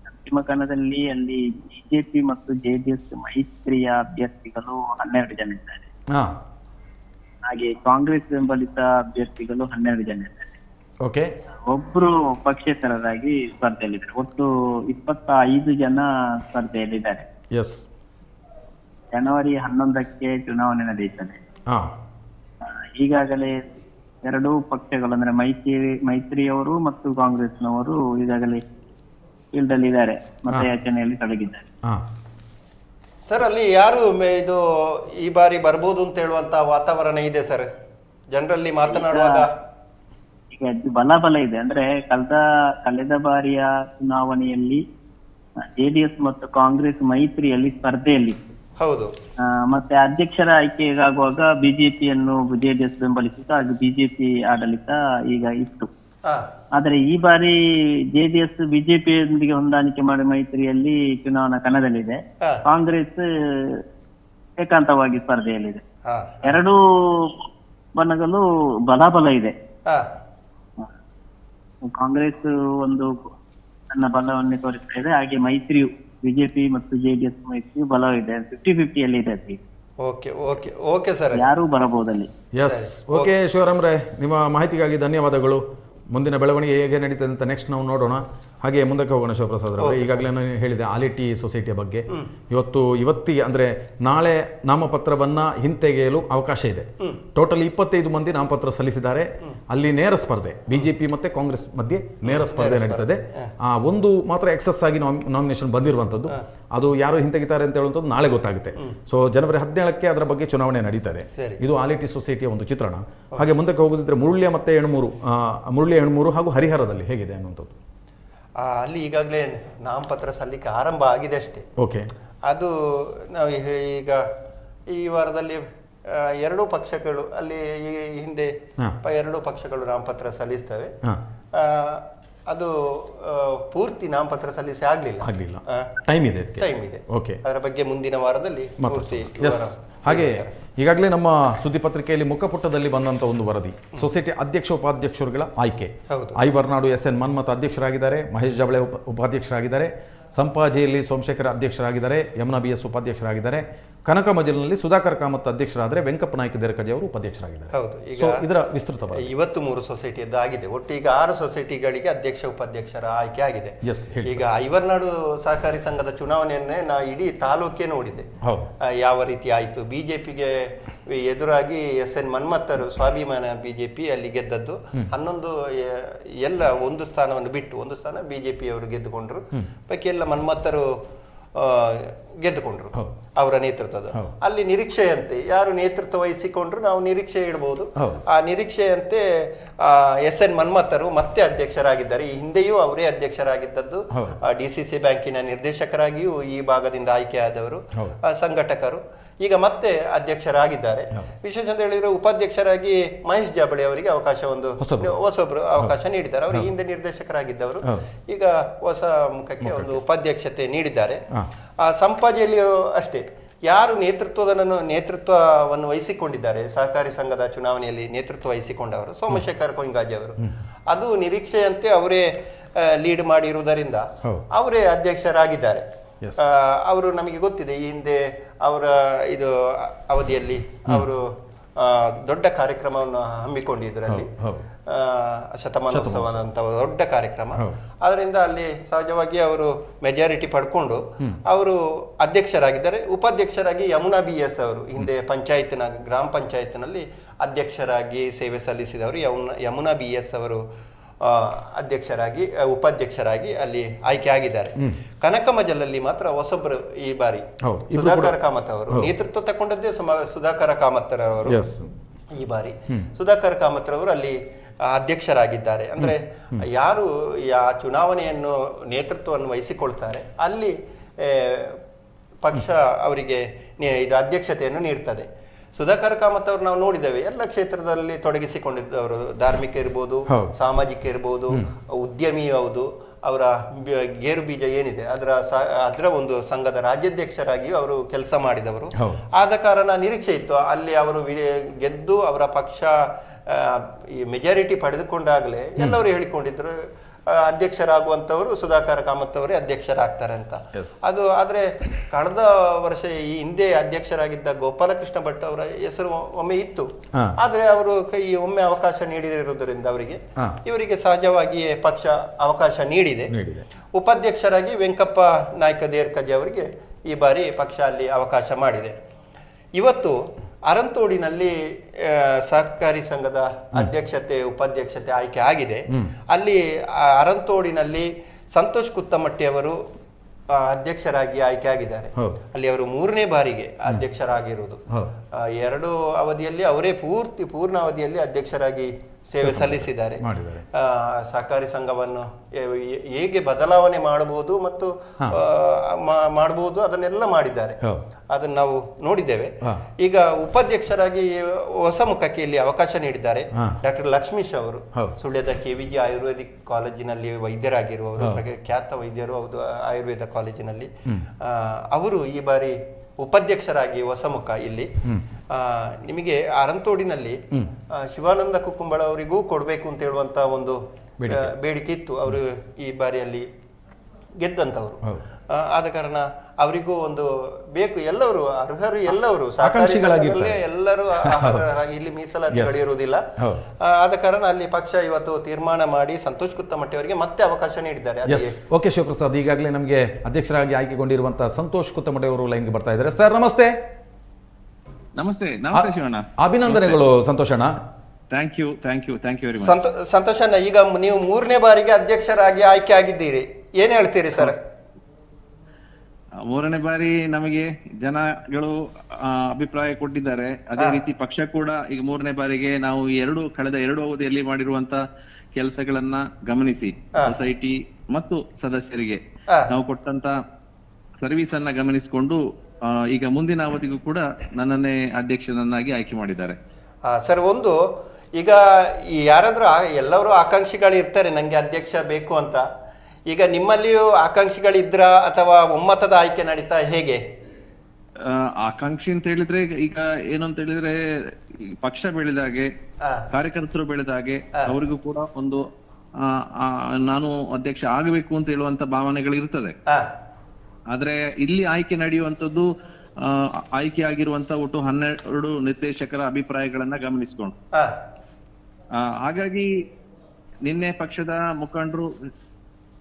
ಅಂತಿಮ ಕಣದಲ್ಲಿ ಅಲ್ಲಿ ಬಿಜೆಪಿ ಮತ್ತು ಜೆಡಿಎಸ್ ಮೈತ್ರಿಯ ಅಭ್ಯರ್ಥಿಗಳು ಹನ್ನೆರಡು ಜನ ಇದ್ದಾರೆ. ಹಾ. ಹಾಗೆ ಕಾಂಗ್ರೆಸ್ ಬೆಂಬಲಿತ ಅಭ್ಯರ್ಥಿಗಳು ಹನ್ನೆರಡು ಜನ ಇದ್ದಾರೆ. ಓಕೆ. ಒಬ್ರು ಪಕ್ಷೇತರರಾಗಿ ಸ್ಪರ್ಧೆಯಲ್ಲಿದ್ದಾರೆ. ಒಟ್ಟು ಇಪ್ಪತ್ತ ಐದು ಜನ ಸ್ಪರ್ಧೆಯಲ್ಲಿದ್ದಾರೆ. ಎಸ್ ಜನವರಿ ಹನ್ನೊಂದಕ್ಕೆ ಚುನಾವಣೆ ನಡೆಯುತ್ತದೆ. ಹಾಂ. ಈಗಾಗಲೇ ಎರಡೂ ಪಕ್ಷಗಳು ಅಂದ್ರೆ ಮೈತ್ರಿ ಮೈತ್ರಿಯವರು ಮತ್ತು ಕಾಂಗ್ರೆಸ್ನವರು ಈಗಾಗಲೇ ಫೀಲ್ಡ್ ಅಲ್ಲಿ ಇದ್ದಾರೆ ಮತಯಾಚನೆಯಲ್ಲಿ ತೊಡಗಿದ್ದಾರೆ. ಹಾಂ. ಸರ್ ಅಲ್ಲಿ ಯಾರು ಮೆ- ಇದು ಈ ಬಾರಿ ಬರ್ಬೋದು ಅಂತ ಹೇಳುವಂತ ವಾತಾವರಣ ಇದೆ ಸರ್? ಜನರಲ್ಲಿ ಮಾತನಾಡುವಾಗ? ಈಗ ಬಲ ಬಲ ಇದೆ ಅಂದ್ರೆ ಕಳೆದ ಕಳೆದ ಬಾರಿಯ ಚುನಾವಣೆಯಲ್ಲಿ ಜೆಡಿಎಸ್ ಮತ್ತು ಕಾಂಗ್ರೆಸ್ ಮೈತ್ರಿಯಲ್ಲಿ ಸ್ಪರ್ಧೆಯಲ್ಲಿ ಹೌದು. ಮತ್ತೆ ಅಧ್ಯಕ್ಷರ ಆಯ್ಕೆಗಾಗುವಾಗ ಬಿಜೆಪಿಯನ್ನು ಜೆಡಿಎಸ್ ಬೆಂಬಲಿಸಿತು ಹಾಗೆ ಬಿಜೆಪಿ ಆಡಳಿತ ಈಗ ಇತ್ತು. ಆದರೆ ಈ ಬಾರಿ ಜೆಡಿಎಸ್ ಬಿಜೆಪಿಯೊಂದಿಗೆ ಹೊಂದಾಣಿಕೆ ಮಾಡಿ ಮೈತ್ರಿಯಲ್ಲಿ ಚುನಾವಣಾ ಕಣದಲ್ಲಿದೆ. ಕಾಂಗ್ರೆಸ್ ಏಕಾಂತವಾಗಿ ಸ್ಪರ್ಧೆಯಲ್ಲಿದೆ. ಎರಡು ಎರಡೂ ಬಣಗಳು ಬಲಾಬಲ ಇದೆ. ಕಾಂಗ್ರೆಸ್ ಒಂದು ತನ್ನ ಬಲವನ್ನೇ ತೋರಿಸ್ತಾ ಇದೆ ಹಾಗೆ ಮೈತ್ರಿಯು. ಬಿಜೆಪಿ ಮತ್ತು ಜೆಡಿಎಸ್ ಮೈತ್ರಿ ಬಲವಿದೆ ಫಿಫ್ಟಿ ಫಿಫ್ಟಿಯಲ್ಲಿ ಇದೆ. Okay okay okay sir. ಯಾರು ಬರಬಹುದಲ್ಲಿ ಎಸ್ ಓಕೆ. ಶಿವರಾಮ್ರೆ ನಿಮ್ಮ ಮಾಹಿತಿಗಾಗಿ ಧನ್ಯವಾದಗಳು. ಮುಂದಿನ ಬೆಳವಣಿಗೆ ಹೇಗೆ ನಡೀತದೆ ಅಂತ ನೆಕ್ಸ್ಟ್ ನಾವು ನೋಡೋಣ. ಹಾಗೆ ಮುಂದಕ್ಕೆ ಹೋಗೋಣ ಶಿವಪ್ರಸಾದ್ ಅವರು. ಈಗಾಗಲೇ ನಾನು ಹೇಳಿದೆ ಆಲಿಟಿ ಸೊಸೈಟಿಯ ಬಗ್ಗೆ. ಇವತ್ತು ಇವತ್ತಿಗೆ ಅಂದರೆ ನಾಳೆ ನಾಮಪತ್ರವನ್ನು ಹಿಂತೆಗೆಯಲು ಅವಕಾಶ ಇದೆ. ಟೋಟಲ್ ಇಪ್ಪತ್ತೈದು ಮಂದಿ ನಾಮಪತ್ರ ಸಲ್ಲಿಸಿದ್ದಾರೆ. ಅಲ್ಲಿ ನೇರ ಸ್ಪರ್ಧೆ. ಬಿಜೆಪಿ ಮತ್ತೆ ಕಾಂಗ್ರೆಸ್ ಮಧ್ಯೆ ನೇರ ಸ್ಪರ್ಧೆ ನಡೀತದೆ. ಆ ಒಂದು ಮಾತ್ರ ಎಕ್ಸಸ್ ಆಗಿ ನಾಮಿನೇಷನ್ ಬಂದಿರುವಂಥದ್ದು. ಅದು ಯಾರು ಹಿಂತೆಗಿತಾರೆ ಅಂತ ಹೇಳುವಂಥದ್ದು ನಾಳೆ ಗೊತ್ತಾಗುತ್ತೆ. ಸೊ ಜನವರಿ ಹದಿನೇಳಕ್ಕೆ ಅದರ ಬಗ್ಗೆ ಚುನಾವಣೆ ನಡೀತದೆ. ಇದು ಆಲಿಟಿ ಸೊಸೈಟಿಯ ಒಂದು ಚಿತ್ರಣ. ಹಾಗೆ ಮುಂದಕ್ಕೆ ಹೋಗೋದಿದ್ರೆ ಮುರುಳ್ಯ ಮತ್ತೆ ಎಣ್ಮೂರು ಮುರುಳ್ಯ ಎಣ್ಮೂರು ಹಾಗೂ ಹರಿಹರದಲ್ಲಿ ಹೇಗಿದೆ ಅನ್ನುವಂಥದ್ದು. ಅಲ್ಲಿ ಈಗಾಗಲೇ ನಾಮಪತ್ರ ಸಲ್ಲಿಕೆ ಆರಂಭ ಆಗಿದೆ ಅಷ್ಟೇ. ಓಕೆ. ಅದು ನಾವು ಈಗ ಈ ವಾರದಲ್ಲಿ ಎರಡೂ ಪಕ್ಷಗಳು ಅಲ್ಲಿ ಈ ಹಿಂದೆ ಎರಡೂ ಪಕ್ಷಗಳು ನಾಮಪತ್ರ ಸಲ್ಲಿಸ್ತವೆ. ಅದು ಪೂರ್ತಿ ನಾಮಪತ್ರ ಸಲ್ಲಿಸಿ ಆಗ್ಲಿಲ್ಲ. ಆಗಲಿಲ್ಲ. ಟೈಮ್ ಇದೆ ಟೈಮ್ ಇದೆ. ಓಕೆ ಅದರ ಬಗ್ಗೆ ಮುಂದಿನ ವಾರದಲ್ಲಿ ಪೂರ್ತಿ ಹಾಗೆ ಈಗಾಗಲೇ ನಮ್ಮ ಸುದ್ದಿ ಪತ್ರಿಕೆಯಲ್ಲಿ ಮುಖಪುಟದಲ್ಲಿ ಬಂದಂಥ ಒಂದು ವರದಿ. ಸೊಸೈಟಿ ಅಧ್ಯಕ್ಷ ಉಪಾಧ್ಯಕ್ಷರುಗಳ ಆಯ್ಕೆ. ಹೌದು. Aivarnadu S N Manmath ಅಧ್ಯಕ್ಷರಾಗಿದ್ದಾರೆ ಮಹೇಶ್ ಜಬಳೆ ಉಪ ಉಪಾಧ್ಯಕ್ಷರಾಗಿದ್ದಾರೆ ಸಂಪಾಜಿಯಲ್ಲಿ ಸೋಮಶೇಖರ್ ಅಧ್ಯಕ್ಷರಾಗಿದ್ದಾರೆ ಯಮುನಾ ಬಿ ಎಸ್ ಉಪಾಧ್ಯಕ್ಷರಾಗಿದ್ದಾರೆ ಕನಕ ಮಜಲಿನಲ್ಲಿ ಸುಧಾಕರ್ ಕಾಮತ್ ಅಧ್ಯಕ್ಷರಾದರೆ ವೆಂಕಪ್ಪ ನಾಯ್ಕ ದೇರಕಜಿ ಅವರು ಉಪಾಧ್ಯಕ್ಷರಾಗಿದ್ದಾರೆ. ಹೌದು ಈಗ ಇದರ ವಿಸ್ತೃತವಾಗಿ ಇವತ್ತು ಮೂರು ಸೊಸೈಟಿಯದ್ದು ಆಗಿದೆ. ಒಟ್ಟು ಈಗ ಆರು ಸೊಸೈಟಿಗಳಿಗೆ ಅಧ್ಯಕ್ಷ ಉಪಾಧ್ಯಕ್ಷರ ಆಯ್ಕೆ ಆಗಿದೆ. ಎಸ್ ಈಗ ಐವರ್ನಾಡು ಸಹಕಾರಿ ಸಂಘದ ಚುನಾವಣೆಯನ್ನೇ ನಾ ಇಡೀ ತಾಲೂಕೇ ನೋಡಿದೆ. ಯಾವ ರೀತಿ ಆಯಿತು? ಬಿಜೆಪಿಗೆ ಎದುರಾಗಿ ಎಸ್ ಎನ್ ಮನ್ಮತ್ತರು ಸ್ವಾಭಿಮಾನ ಬಿಜೆಪಿ ಅಲ್ಲಿ ಗೆದ್ದದ್ದು. ಹನ್ನೊಂದು ಎಲ್ಲ ಒಂದು ಸ್ಥಾನವನ್ನು ಬಿಟ್ಟು ಒಂದು ಸ್ಥಾನ ಬಿಜೆಪಿಯವರು ಗೆದ್ದುಕೊಂಡ್ರು. ಬಾಕಿ ಎಲ್ಲ ಮನ್ಮತ್ತರು ಗೆದ್ದುಕೊಂಡ್ರು. ಅವರ ನೇತೃತ್ವದ. ಅಲ್ಲಿ ನಿರೀಕ್ಷೆಯಂತೆ ಯಾರು ನೇತೃತ್ವ ವಹಿಸಿಕೊಂಡ್ರು ನಾವು ನಿರೀಕ್ಷೆ ಇಡಬಹುದು ಆ ನಿರೀಕ್ಷೆಯಂತೆ ಎಸ್ ಎನ್ ಮನ್ಮಥರು ಮತ್ತೆ ಅಧ್ಯಕ್ಷರಾಗಿದ್ದಾರೆ. ಈ ಹಿಂದೆಯೂ ಅವರೇ ಅಧ್ಯಕ್ಷರಾಗಿದ್ದದ್ದು. ಡಿ ಸಿ ಸಿ ಬ್ಯಾಂಕಿನ ನಿರ್ದೇಶಕರಾಗಿಯೂ ಈ ಭಾಗದಿಂದ ಆಯ್ಕೆಯಾದವರು ಆ, ಸಂಘಟಕರು. ಈಗ ಮತ್ತೆ ಅಧ್ಯಕ್ಷರಾಗಿದ್ದಾರೆ. ವಿಶೇಷ ಅಂತ ಹೇಳಿದ್ರೆ ಉಪಾಧ್ಯಕ್ಷರಾಗಿ ಮಹೇಶ್ ಜಾಬಳಿ ಅವರಿಗೆ ಅವಕಾಶ ಒಂದು ಹೊಸಬ್ರು. ಅವಕಾಶ ನೀಡಿದ್ದಾರೆ. ಅವರು ಹಿಂದೆ. ನಿರ್ದೇಶಕರಾಗಿದ್ದವರು. ಈಗ ಹೊಸ ಮುಖಕ್ಕೆ ಒಂದು ಉಪಾಧ್ಯಕ್ಷತೆ ನೀಡಿದ್ದಾರೆ. ಆ ಸಂಪಾಜಿಯಲ್ಲಿಯೂ ಅಷ್ಟೇ. ಯಾರು ನೇತೃತ್ವದನ್ನು ನೇತೃತ್ವವನ್ನು ವಹಿಸಿಕೊಂಡಿದ್ದಾರೆ? ಸಹಕಾರಿ ಸಂಘದ ಚುನಾವಣೆಯಲ್ಲಿ ನೇತೃತ್ವ ವಹಿಸಿಕೊಂಡವರು ಸೋಮಶೇಖರ್ ಕೊಯಿಂಗಾಜಿ ಅವರು. ಅದು ನಿರೀಕ್ಷೆಯಂತೆ ಅವರೇ ಲೀಡ್ ಮಾಡಿರುವುದರಿಂದ ಅವರೇ ಅಧ್ಯಕ್ಷರಾಗಿದ್ದಾರೆ. ಅವರು ನಮಗೆ ಗೊತ್ತಿದೆ ಈ ಹಿಂದೆ ಅವರ ಇದು ಅವಧಿಯಲ್ಲಿ ಅವರು ದೊಡ್ಡ ಕಾರ್ಯಕ್ರಮವನ್ನು ಹಮ್ಮಿಕೊಂಡಿದ್ದರಲ್ಲಿ ಅಲ್ಲಿ ಶತಮಾನೋತ್ಸವ ಅಂತ ದೊಡ್ಡ ಕಾರ್ಯಕ್ರಮ. ಅದರಿಂದ ಅಲ್ಲಿ ಸಹಜವಾಗಿ ಅವರು ಮೆಜಾರಿಟಿ ಪಡ್ಕೊಂಡು ಅವರು ಅಧ್ಯಕ್ಷರಾಗಿದ್ದಾರೆ. ಉಪಾಧ್ಯಕ್ಷರಾಗಿ ಯಮುನಾ ಬಿ ಎಸ್ ಅವರು ಹಿಂದೆ ಪಂಚಾಯತ್ನ ಗ್ರಾಮ ಪಂಚಾಯತ್ನಲ್ಲಿ ಅಧ್ಯಕ್ಷರಾಗಿ ಸೇವೆ ಸಲ್ಲಿಸಿದವರು ಯಮುನಾ ಯಮುನಾ ಬಿ ಎಸ್ ಅವರು. ಅಧ್ಯಕ್ಷರಾಗಿ ಉಪಾಧ್ಯಕ್ಷರಾಗಿ ಅಲ್ಲಿ ಆಯ್ಕೆ ಆಗಿದ್ದಾರೆ. ಕನಕಮಜಲಲ್ಲಿ ಮಾತ್ರ ಹೊಸೊಬ್ಬರು ಈ ಬಾರಿ. ಸುಧಾಕರ ಕಾಮತ್ ಅವರು. ನೇತೃತ್ವ ತಕೊಂಡದ್ದೇ ಸುಮ ಸುಧಾಕರ ಕಾಮತ್ತರವರು ಈ ಬಾರಿ. ಸುಧಾಕರ್ ಕಾಮತ್ ರವರು ಅಲ್ಲಿ ಅಧ್ಯಕ್ಷರಾಗಿದ್ದಾರೆ. ಅಂದ್ರೆ ಯಾರು ಯಾ ಚುನಾವಣೆಯನ್ನು ನೇತೃತ್ವವನ್ನು ವಹಿಸಿಕೊಳ್ತಾರೆ ಅಲ್ಲಿ ಪಕ್ಷ ಅವರಿಗೆ ಇದು ಅಧ್ಯಕ್ಷತೆಯನ್ನು ನೀಡ್ತದೆ. ಸುಧಾಕರ್ ಕಾಮತ್ ಅವರು ನಾವು ನೋಡಿದ್ದೇವೆ. ಎಲ್ಲ ಕ್ಷೇತ್ರದಲ್ಲಿ ತೊಡಗಿಸಿಕೊಂಡಿದ್ದವರು. ಧಾರ್ಮಿಕ ಇರ್ಬೋದು ಸಾಮಾಜಿಕ ಇರ್ಬೋದು ಉದ್ಯಮಿ ಹೌದು. ಅವರ ಗೇರು ಬೀಜ ಏನಿದೆ ಅದರ ಅದರ ಒಂದು ಸಂಘದ ರಾಜ್ಯಾಧ್ಯಕ್ಷರಾಗಿಯೂ ಅವರು ಕೆಲಸ ಮಾಡಿದವರು. ಆದ ಕಾರಣ ನಿರೀಕ್ಷೆ ಇತ್ತು. ಅಲ್ಲಿ ಅವರು ಗೆದ್ದು ಅವರ ಪಕ್ಷ ಈ ಮೆಜಾರಿಟಿ ಪಡೆದುಕೊಂಡಾಗಲೇ ಎಲ್ಲರೂ ಹೇಳಿಕೊಂಡಿದ್ರು ಆ, ಅಧ್ಯಕ್ಷರಾಗುವಂತವರು ಸುಧಾಕರ್ ಕಾಮತ್ ಅವರೇ ಅಧ್ಯಕ್ಷರಾಗ್ತಾರೆ ಅಂತ. ಅದು ಆದರೆ ಕಳೆದ ವರ್ಷ ಈ ಹಿಂದೆ ಅಧ್ಯಕ್ಷರಾಗಿದ್ದ ಗೋಪಾಲಕೃಷ್ಣ ಭಟ್ ಅವರ ಹೆಸರು ಒಮ್ಮೆ ಇತ್ತು. ಆದರೆ ಅವರು ಈ ಒಮ್ಮೆ ಅವಕಾಶ ನೀಡಿರುವುದರಿಂದ ಅವರಿಗೆ. ಇವರಿಗೆ ಸಹಜವಾಗಿಯೇ ಪಕ್ಷ ಅವಕಾಶ ನೀಡಿದೆ. ಉಪಾಧ್ಯಕ್ಷರಾಗಿ ವೆಂಕಪ್ಪ ನಾಯ್ಕ ದೇರ್ಕಜಿ ಅವರಿಗೆ ಈ ಬಾರಿ ಪಕ್ಷ ಅಲ್ಲಿ ಅವಕಾಶ ಮಾಡಿದೆ. ಇವತ್ತು ಅರಂತೋಡಿನಲ್ಲಿ ಸಹಕಾರಿ ಸಂಘದ ಅಧ್ಯಕ್ಷತೆ ಉಪಾಧ್ಯಕ್ಷತೆ ಆಯ್ಕೆ ಆಗಿದೆ. ಅಲ್ಲಿ ಅರಂತೋಡಿನಲ್ಲಿ ಸಂತೋಷ್ ಕುತ್ತಮಟ್ಟಿ ಅವರು ಅಧ್ಯಕ್ಷರಾಗಿ ಆಯ್ಕೆ ಆಗಿದ್ದಾರೆ. ಅಲ್ಲಿ ಅವರು ಮೂರನೇ ಬಾರಿಗೆ ಅಧ್ಯಕ್ಷರಾಗಿರುವುದು. ಎರಡು ಅವಧಿಯಲ್ಲಿ ಅವರೇ ಪೂರ್ತಿ ಪೂರ್ಣ ಅವಧಿಯಲ್ಲಿ ಅಧ್ಯಕ್ಷರಾಗಿ ಸೇವೆ ಸಲ್ಲಿಸಿದ್ದಾರೆ. ಸಹಕಾರಿ ಸಂಘವನ್ನು ಹೇಗೆ ಬದಲಾವಣೆ ಮಾಡಬಹುದು ಮತ್ತು ಮಾಡಬಹುದು ಅದನ್ನೆಲ್ಲ ಮಾಡಿದ್ದಾರೆ. ಅದನ್ನ ನಾವು ನೋಡಿದ್ದೇವೆ. ಈಗ ಉಪಾಧ್ಯಕ್ಷರಾಗಿ ಹೊಸ ಮುಖಕ್ಕೆ ಇಲ್ಲಿ ಅವಕಾಶ ನೀಡಿದ್ದಾರೆ. ಡಾಕ್ಟರ್ ಲಕ್ಷ್ಮೀಶ್ ಅವರು. ಸುಳ್ಯದ ಕೆವಿಜಿ ಆಯುರ್ವೇದಿಕ್ ಕಾಲೇಜಿನಲ್ಲಿ ವೈದ್ಯರಾಗಿರುವವರು ಖ್ಯಾತ ವೈದ್ಯರು ಹೌದು ಆಯುರ್ವೇದ ಕಾಲೇಜಿನಲ್ಲಿ. ಅವರು ಈ ಬಾರಿ ಉಪಾಧ್ಯಕ್ಷರಾಗಿ ಹೊಸಮುಖ ಇಲ್ಲಿ. ಆ, ನಿಮಗೆ ಅರಂತೋಡಿನಲ್ಲಿ ಶಿವಾನಂದ ಕುಕ್ಕುಂಬಳ ಅವರಿಗೂ ಕೊಡಬೇಕು ಅಂತ ಹೇಳುವಂತ ಒಂದು ಬೇಡಿಕೆ ಇತ್ತು. ಅವರು ಈ ಬಾರಿಯಲ್ಲಿ ಗೆದ್ದಂಥವ್ರು. ಆದ ಕಾರಣ ಅವರಿಗೂ ಒಂದು ಬೇಕು ಎಲ್ಲವರು ಅರ್ಹರು ಎಲ್ಲವರು ಎಲ್ಲರೂ ಇಲ್ಲಿ ಮೀಸಲಾತಿ ಪಡೆಯಿರುವುದಿಲ್ಲ ಆದ ಕಾರಣ ಅಲ್ಲಿ ಪಕ್ಷ ಇವತ್ತು ತೀರ್ಮಾನ ಮಾಡಿ ಸಂತೋಷ್ ಕುತ್ತಮಟ್ಟಿ ಅವರಿಗೆ ಮತ್ತೆ ಅವಕಾಶ ನೀಡಿದ್ದಾರೆ. ಎಸ್ ಓಕೆ ಶಿವಪ್ರಸಾದ್ ಈಗಾಗಲೇ ನಮಗೆ ಅಧ್ಯಕ್ಷರಾಗಿ ಆಯ್ಕೆಗೊಂಡಿರುವಂತಹ ಸಂತೋಷ್ ಕುತ್ತಮಟ್ಟಿ ಅವರು ಲೈನ್ಗೆ ಬರ್ತಾ ಇದ್ದಾರೆ. ಸರ್ ನಮಸ್ತೆ. ನಮಸ್ತೆ ನಮಸ್ತೆ ಶಿವಣ್ಣ. ಅಭಿನಂದನೆಗಳು Santoshanna thank you thank you thank you very much ಸಂತೋಷ ಸಂತೋಷಣ್ಣ ಈಗ ನೀವು ಮೂರನೇ ಬಾರಿಗೆ ಅಧ್ಯಕ್ಷರಾಗಿ ಆಯ್ಕೆ ಆಗಿದ್ದೀರಿ. ಏನ್ ಹೇಳ್ತೀರಿ ಸರ್? ಮೂರನೇ ಬಾರಿ ನಮಗೆ ಜನಗಳು ಅಭಿಪ್ರಾಯ ಕೊಟ್ಟಿದ್ದಾರೆ. ಅದೇ ರೀತಿ ಪಕ್ಷ ಕೂಡ ಈಗ ಮೂರನೇ ಬಾರಿಗೆ ನಾವು ಎರಡು ಕಳೆದ ಎರಡು ಅವಧಿಯಲ್ಲಿ ಮಾಡಿರುವಂತ ಕೆಲಸಗಳನ್ನ ಗಮನಿಸಿ ಸೊಸೈಟಿ ಮತ್ತು ಸದಸ್ಯರಿಗೆ. ನಾವು ಕೊಟ್ಟಂತ ಸರ್ವಿಸ್ ಅನ್ನ ಗಮನಿಸಿಕೊಂಡು ಈಗ ಮುಂದಿನ ಅವಧಿಗೂ ಕೂಡ ನನ್ನನ್ನೇ ಅಧ್ಯಕ್ಷನನ್ನಾಗಿ ಆಯ್ಕೆ ಮಾಡಿದ್ದಾರೆ. ಸರ್ ಒಂದು ಈಗ ಯಾರಾದ್ರೂ ಎಲ್ಲರೂ ಆಕಾಂಕ್ಷಿಗಳು ಇರ್ತಾರೆ ನಂಗೆ ಅಧ್ಯಕ್ಷ ಬೇಕು ಅಂತ. ಈಗ ನಿಮ್ಮಲ್ಲಿಯೂ ಆಕಾಂಕ್ಷಿಗಳಿದ್ರ ಅಥವಾ ಒಮ್ಮತದ ಆಯ್ಕೆ ನಡೀತಾ ಹೇಗೆ? ಆಕಾಂಕ್ಷಿ ಅಂತ ಹೇಳಿದ್ರೆ ಈಗ ಏನು ಅಂತ ಹೇಳಿದ್ರೆ ಪಕ್ಷ ಬೆಳೆದಾಗೆ ಹಾಗೆ ಕಾರ್ಯಕರ್ತರು ಬೆಳೆದಾಗೆ ಅವರಿಗೂ ಕೂಡ ಒಂದು ನಾನು ಅಧ್ಯಕ್ಷ ಆಗಬೇಕು ಅಂತ ಹೇಳುವಂತ ಭಾವನೆಗಳು ಇರ್ತದೆ. ಆದ್ರೆ ಇಲ್ಲಿ ಆಯ್ಕೆ ನಡೆಯುವಂತದ್ದು ಆಯ್ಕೆ ಆಗಿರುವಂತ ಒಟ್ಟು ಹನ್ನೆರಡು ನಿರ್ದೇಶಕರ ಅಭಿಪ್ರಾಯಗಳನ್ನ ಗಮನಿಸಿಕೊಂಡು. ಹಾಗಾಗಿ ನಿನ್ನೆ ಪಕ್ಷದ ಮುಖಂಡರು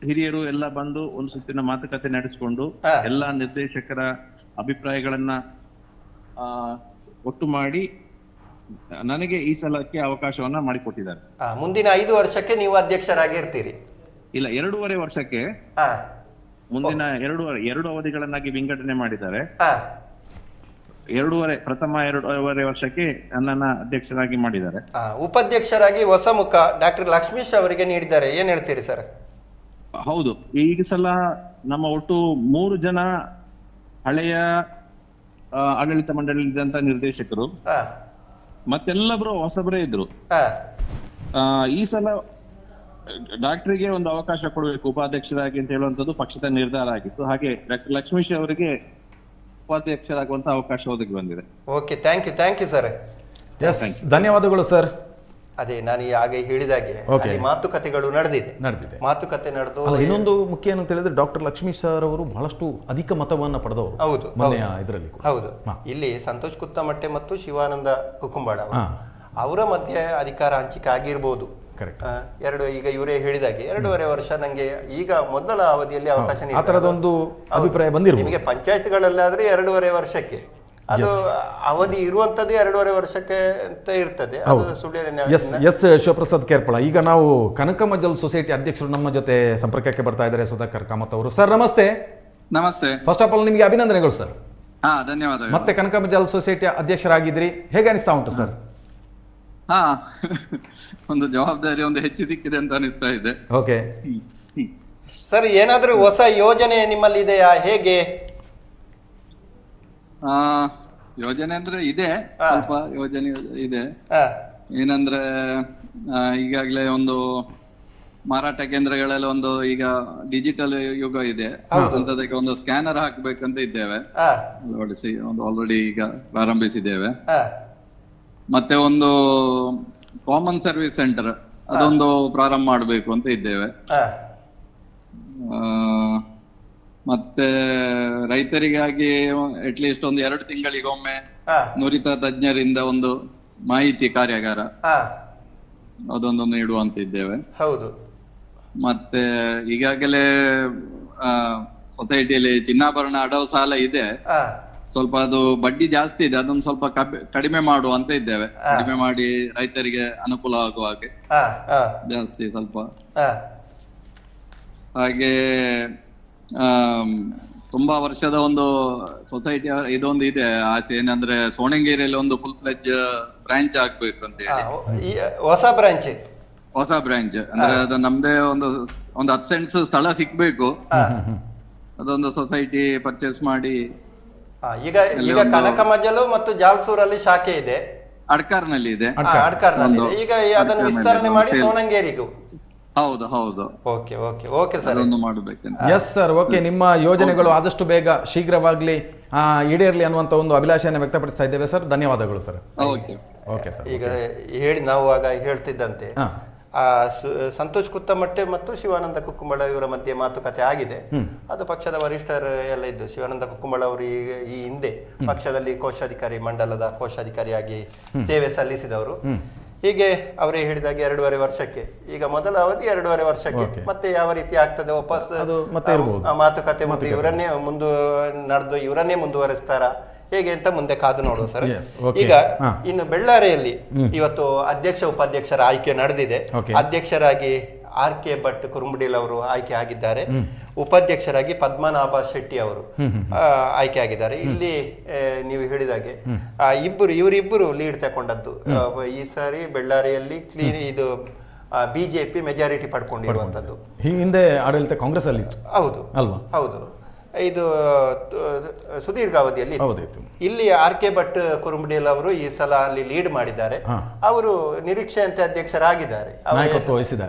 ಹಿರಿಯರು ಎಲ್ಲ ಬಂದು ಒಂದು ಸುತ್ತಿನ ಮಾತುಕತೆ ನಡೆಸಿಕೊಂಡು ಎಲ್ಲ ನಿರ್ದೇಶಕರ ಅಭಿಪ್ರಾಯಗಳನ್ನ ಆ, ಒಟ್ಟು ಮಾಡಿ ನನಗೆ ಈ ಸಲಕ್ಕೆ ಅವಕಾಶವನ್ನ ಮಾಡಿಕೊಟ್ಟಿದ್ದಾರೆ. ಆ, ಮುಂದಿನ ಐದು ವರ್ಷಕ್ಕೆ ನೀವು ಅಧ್ಯಕ್ಷರಾಗಿ ಇರ್ತೀರಿ ಇಲ್ಲ ಎರಡೂವರೆ ವರ್ಷಕ್ಕೆ ಮುಂದಿನ ಎರಡು ಎರಡು ಅವಧಿಗಳನ್ನಾಗಿ ವಿಂಗಡಣೆ ಮಾಡಿದ್ದಾರೆ. ಎರಡೂವರೆ ಪ್ರಥಮ ಎರಡೂವರೆ ವರ್ಷಕ್ಕೆ ನನ್ನನ್ನ ಅಧ್ಯಕ್ಷರಾಗಿ ಮಾಡಿದ್ದಾರೆ. ಆ, ಉಪಾಧ್ಯಕ್ಷರಾಗಿ ಹೊಸ ಮುಖ ಡಾಕ್ಟರ್ ಲಕ್ಷ್ಮೀಶ್ ಅವರಿಗೆ ನೀಡಿದ್ದಾರೆ. ಏನ್ ಹೇಳ್ತೀರಿ ಸರ್? ಹೌದು. ಈಗ ಸಲ ನಮ್ಮ ಒಟ್ಟು ಮೂರು ಜನ ಹಳೆಯ ಆಡಳಿತ ಮಂಡಳಿದಂತ ನಿರ್ದೇಶಕರು. ಮತ್ತೆಲ್ಲೊಬ್ರು ಹೊಸಬರೇ ಇದ್ರು. ಈ ಸಲ ಡಾಕ್ಟರ್ಗೆ ಒಂದು ಅವಕಾಶ ಕೊಡಬೇಕು ಉಪಾಧ್ಯಕ್ಷರಾಗಿ ಅಂತ ಹೇಳುವಂತದ್ದು ಪಕ್ಷದ ನಿರ್ಧಾರ ಆಗಿತ್ತು. ಹಾಗೆ ಡಾಕ್ಟರ್ ಲಕ್ಷ್ಮೀಶ್ ಅವರಿಗೆ ಉಪಾಧ್ಯಕ್ಷರಾಗುವಂತ ಅವಕಾಶ ಒದಗಿ ಬಂದಿದೆ. Okay thank you thank you sir yes ಧನ್ಯವಾದಗಳು ಸರ್ ಅದೇ ನಾನು ಈ ಹಾಗೆ ಹೇಳಿದಾಗೆ. ಅಲ್ಲಿ ಮಾತುಕತೆಗಳು ನಡೆದಿದೆ. ನಡೆದಿದೆ. ಮಾತುಕತೆ ನಡೆದು ಅಲ್ಲ ಇನ್ನೊಂದು ಮುಖ್ಯ ಏನಂತ ಹೇಳಿದ್ರೆ ಡಾಕ್ಟರ್ ಲಕ್ಷ್ಮೀ ಸರ್ ಅವರು ಬಹಳಷ್ಟು ಅಧಿಕ ಮತವನ್ನ ಪಡೆದವರು ಹೌದು ಮನೆಯ ಇದರಲ್ಲಿ ಹೌದು. ಇಲ್ಲಿ ಸಂತೋಷ್ ಕುತ್ತಮಟ್ಟೆ ಮತ್ತು ಶಿವಾನಂದ ಕುಕುಂಬಾಳ ಅವರು. ಮಧ್ಯೆ ಅಧಿಕಾರ ಹಂಚಿಕೆ ಆಗಿರ್ಬೋದು. ಎರಡು ಈಗ ಇವರೇ ಹೇಳಿದಾಗೆ. ಎರಡೂವರೆ ವರ್ಷ ನಂಗೆ ಈಗ ಮೊದಲ ಅವಧಿಯಲ್ಲಿ ಅವಕಾಶ. ಅಭಿಪ್ರಾಯ ನಿಮಗೆ ಪಂಚಾಯತ್ಗಳಲ್ಲಾದ್ರೆ ಎರಡೂವರೆ ವರ್ಷಕ್ಕೆ. ಅದು ಅವಧಿ ಇರುವಂತದ್ದು ಎರಡೂವರೆ ವರ್ಷಕ್ಕೆ ಅಂತ ಇರ್ತದೆ. Yes yes Shivaprasad Kerpala. ಈಗ ನಾವು ಕನಕಮಜ್ಜಲ್ ಸೊಸೈಟಿ ಅಧ್ಯಕ್ಷರು ನಮ್ಮ ಜೊತೆ ಸಂಪರ್ಕಕ್ಕೆ ಬರ್ತಾ ಇದ್ದಾರೆ ಸುಧಾಕರ್ ಕಾಮತ್ ಅವರು. ಸರ್ ನಮಸ್ತೆ. ನಮಸ್ತೆ. ಫಸ್ಟ್ ಆಫ್ ಆಲ್ ನಿಮಗೆ ಅಭಿನಂದನೆಗಳು ಸರ್ ಹಾ ಧನ್ಯವಾದಗಳು. ಮತ್ತೆ ಮಜಲ್ ಸೊಸೈಟಿ ಅಧ್ಯಕ್ಷರಾಗಿದ್ರಿ ಹೇಗೆ ಅನಿಸ್ತಾ ಉಂಟು ಸರ್ ಹಾ ಒಂದು ಜವಾಬ್ದಾರಿ ಒಂದು ಹೆಚ್ಚು ಸಿಕ್ಕಿದೆ ಅಂತ ಅನಿಸ್ತಾ ಇದೆ. ಓಕೆ ಸರ್ ಏನಾದ್ರೂ ಹೊಸ ಯೋಜನೆ ನಿಮ್ಮಲ್ಲಿ ಇದೆಯಾ ಹೇಗೆ? ಆ ಯೋಜನೆ ಅಂದ್ರೆ ಇದೆ ಸ್ವಲ್ಪ ಯೋಜನೆ ಇದೆ. ಏನಂದ್ರೆ ಈಗಾಗಲೇ ಒಂದು ಮಾರಾಟ ಕೇಂದ್ರಗಳಲ್ಲಿ ಒಂದು ಈಗ ಡಿಜಿಟಲ್ ಯುಗ ಇದೆ. ಅಂತದಕ್ಕೆ ಒಂದು ಸ್ಕ್ಯಾನರ್ ಹಾಕ್ಬೇಕಂತ ಇದ್ದೇವೆ. ಅಳವಡಿಸಿ ಒಂದು ಆಲ್ರೆಡಿ ಈಗ ಪ್ರಾರಂಭಿಸಿದ್ದೇವೆ. ಮತ್ತೆ ಒಂದು ಕಾಮನ್ ಸರ್ವಿಸ್ ಸೆಂಟರ್ ಅದೊಂದು ಪ್ರಾರಂಭ ಮಾಡಬೇಕು ಅಂತ ಇದ್ದೇವೆ. ಆ, ಮತ್ತೆ ರೈತರಿಗಾಗಿ ಅಟ್ಲೀಸ್ಟ್ ಒಂದು ಎರಡು ತಿಂಗಳಿಗೊಮ್ಮೆ ನುರಿತ ತಜ್ಞರಿಂದ ಒಂದು ಮಾಹಿತಿ ಕಾರ್ಯಾಗಾರ ಅದೊಂದು ನೀಡುವಂತ ಇದ್ದೇವೆ ಹೌದು. ಮತ್ತೆ ಈಗಾಗಲೇ ಸೊಸೈಟಿಯಲ್ಲಿ ಚಿನ್ನಾಭರಣ ಅಡವು ಸಾಲ ಇದೆ. ಸ್ವಲ್ಪ ಅದು ಬಡ್ಡಿ ಜಾಸ್ತಿ ಇದೆ ಅದನ್ನು ಸ್ವಲ್ಪ ಕಡಿಮೆ ಮಾಡುವಂತ ಇದ್ದೇವೆ ಕಡಿಮೆ ಮಾಡಿ ರೈತರಿಗೆ ಅನುಕೂಲ ಆಗುವ ಹಾಗೆ. ಜಾಸ್ತಿ ಸ್ವಲ್ಪ. ಹಾಗೆ ತುಂಬಾ ವರ್ಷದ ಒಂದು ಸೊಸೈಟಿ ಇದೊಂದು ಇದೆ. ಆಚೆ ಏನಂದ್ರೆ ಸೋಣಂಗೇರಿಯಲ್ಲಿ ಒಂದು ಫುಲ್ ಫ್ಲೆಜ್ ಬ್ರಾಂಚ್ ಆಗ್ಬೇಕು ಅಂತ ಹೇಳಿ. ಈ ಹೊಸ ಬ್ರಾಂಚ್ ಹೊಸ ಬ್ರಾಂಚ್ ಅಂದ್ರೆ ಅದು ನಮ್ದೇ ಒಂದು ಒಂದು ಹತ್ತು ಸೆಂಟ್ಸ್ ಸ್ಥಳ ಸಿಗ್ಬೇಕು. ಅದೊಂದು ಸೊಸೈಟಿ ಪರ್ಚೇಸ್ ಮಾಡಿ. ಈಗ ಈಗ ಕನಕಮಜ್ಜಲು ಮತ್ತು ಜಾಲ್ಸೂರಲ್ಲಿ ಶಾಖೆ ಇದೆ. ಅಡ್ಕಾರ್ನಲ್ಲಿ ಇದೆ. ಅಡ್ಕಾರ್ನಲ್ಲಿ. ಈಗ ಅದನ್ನು ವಿಸ್ತರಣೆ ಮಾಡಿ ಸೇಲ್. ಹೌದು ಹೌದು. Okay okay okay sir. ಅದೊಂದು ಮಾಡ್ಬೇಕಂತ ಎಸ್ ಸರ್ ಓಕೆ ನಿಮ್ಮ ಯೋಜನೆಗಳು ಆದಷ್ಟು ಬೇಗ ಶೀಘ್ರವಾಗ್ಲಿ ಆ, ಈಡೇರ್ಲಿ ಅನ್ನುವಂಥ ಒಂದು ಅಭಿಲಾಷೆಯನ್ನು ವ್ಯಕ್ತಪಡಿಸ್ತಾ ಇದ್ದೇವೆ ಸರ್ ಧನ್ಯವಾದಗಳು ಸರ್ ಓಕೆ. ಓಕೆ ಸರ್ ಈಗ ಹೇಳಿ ನಾವು ಆಗ ಹೇಳ್ತಿದ್ದಂತೆ ಆ, ಸಂತೋಷ್ ಕುತ್ತಮಟ್ಟೆ ಮತ್ತು ಶಿವಾನಂದ ಕುಕ್ಕುಂಬಳ ಇವರ ಮಧ್ಯೆ ಮಾತುಕತೆ ಆಗಿದೆ. ಅದು ಪಕ್ಷದ ವರಿಷ್ಠರು ಎಲ್ಲ ಇದ್ದು ಶಿವಾನಂದ ಕುಕ್ಕುಂಬಳ ಅವರು ಈ ಈ ಹಿಂದೆ ಪಕ್ಷದಲ್ಲಿ ಕೋಶಾಧಿಕಾರಿ ಮಂಡಲದ ಕೋಶಾಧಿಕಾರಿಯಾಗಿ ಸೇವೆ ಸಲ್ಲಿಸಿದವರು. ಹೀಗೆ ಅವರೇ ಹೇಳಿದಾಗ ಎರಡೂವರೆ ವರ್ಷಕ್ಕೆ. ಈಗ ಮೊದಲ ಅವಧಿ ಎರಡೂವರೆ ವರ್ಷಕ್ಕೆ. ಮತ್ತೆ ಯಾವ ರೀತಿ ಆಗ್ತದೆ ವಾಪಸ್? ಅದು ಮತ್ತೆ ಇರ್ಬೋದು. ಆ ಮಾತುಕತೆ ಮುಂದೆ ಇವರನ್ನೇ ಮುಂದು ನಡೆದು ಇವರನ್ನೇ ಮುಂದುವರಿಸ್ತಾರ? ಹೇಗೆ ಅಂತ ಮುಂದೆ ಕಾದು ನೋಡುವ ಸರ್. ಈಗ ಇನ್ನು ಬೆಳ್ಳಾರಿಯಲ್ಲಿ ಇವತ್ತು ಅಧ್ಯಕ್ಷ ಉಪಾಧ್ಯಕ್ಷರ ಆಯ್ಕೆ ನಡೆದಿದೆ. ಅಧ್ಯಕ್ಷರಾಗಿ ಆರ್ ಕೆ ಭಟ್ ಕುರುಂಬಡಿಲ್ ಅವರು ಆಯ್ಕೆ ಆಗಿದ್ದಾರೆ. ಉಪಾಧ್ಯಕ್ಷರಾಗಿ ಪದ್ಮನಾಭ ಶೆಟ್ಟಿ ಅವರು ಆಯ್ಕೆ ಆಗಿದ್ದಾರೆ. ಇಲ್ಲಿ ನೀವು ಹೇಳಿದಾಗೆ ಆ, ಇಬ್ಬರು ಇವರಿಬ್ಬರು ಲೀಡ್ ತಗೊಂಡದ್ದು ಈ ಸಾರಿ ಬೆಳ್ಳಾರಿಯಲ್ಲಿ ಕ್ಲೀನ್ ಇದು ಬಿಜೆಪಿ ಮೆಜಾರಿಟಿ ಪಡ್ಕೊಂಡಿರುವಂತದ್ದು ಹಿಂದೆ ಆಡಳಿತ ಕಾಂಗ್ರೆಸ್ ಅಲ್ಲಿ ಹೌದು. ಅಲ್ವಾ? ಹೌದು. ಇದು ಸುದೀರ್ಘ ಅವಧಿಯಲ್ಲಿ ಇತ್ತು. ಇಲ್ಲಿ ಆರ್ ಕೆ ಭಟ್ ಕುರುಂಬಡಿಯಲ್ ಅವರು ಈ ಸಲ ಅಲ್ಲಿ ಲೀಡ್ ಮಾಡಿದ್ದಾರೆ. ಅವರು ನಿರೀಕ್ಷೆಯಂತೆ ಅಧ್ಯಕ್ಷರಾಗಿದ್ದಾರೆ.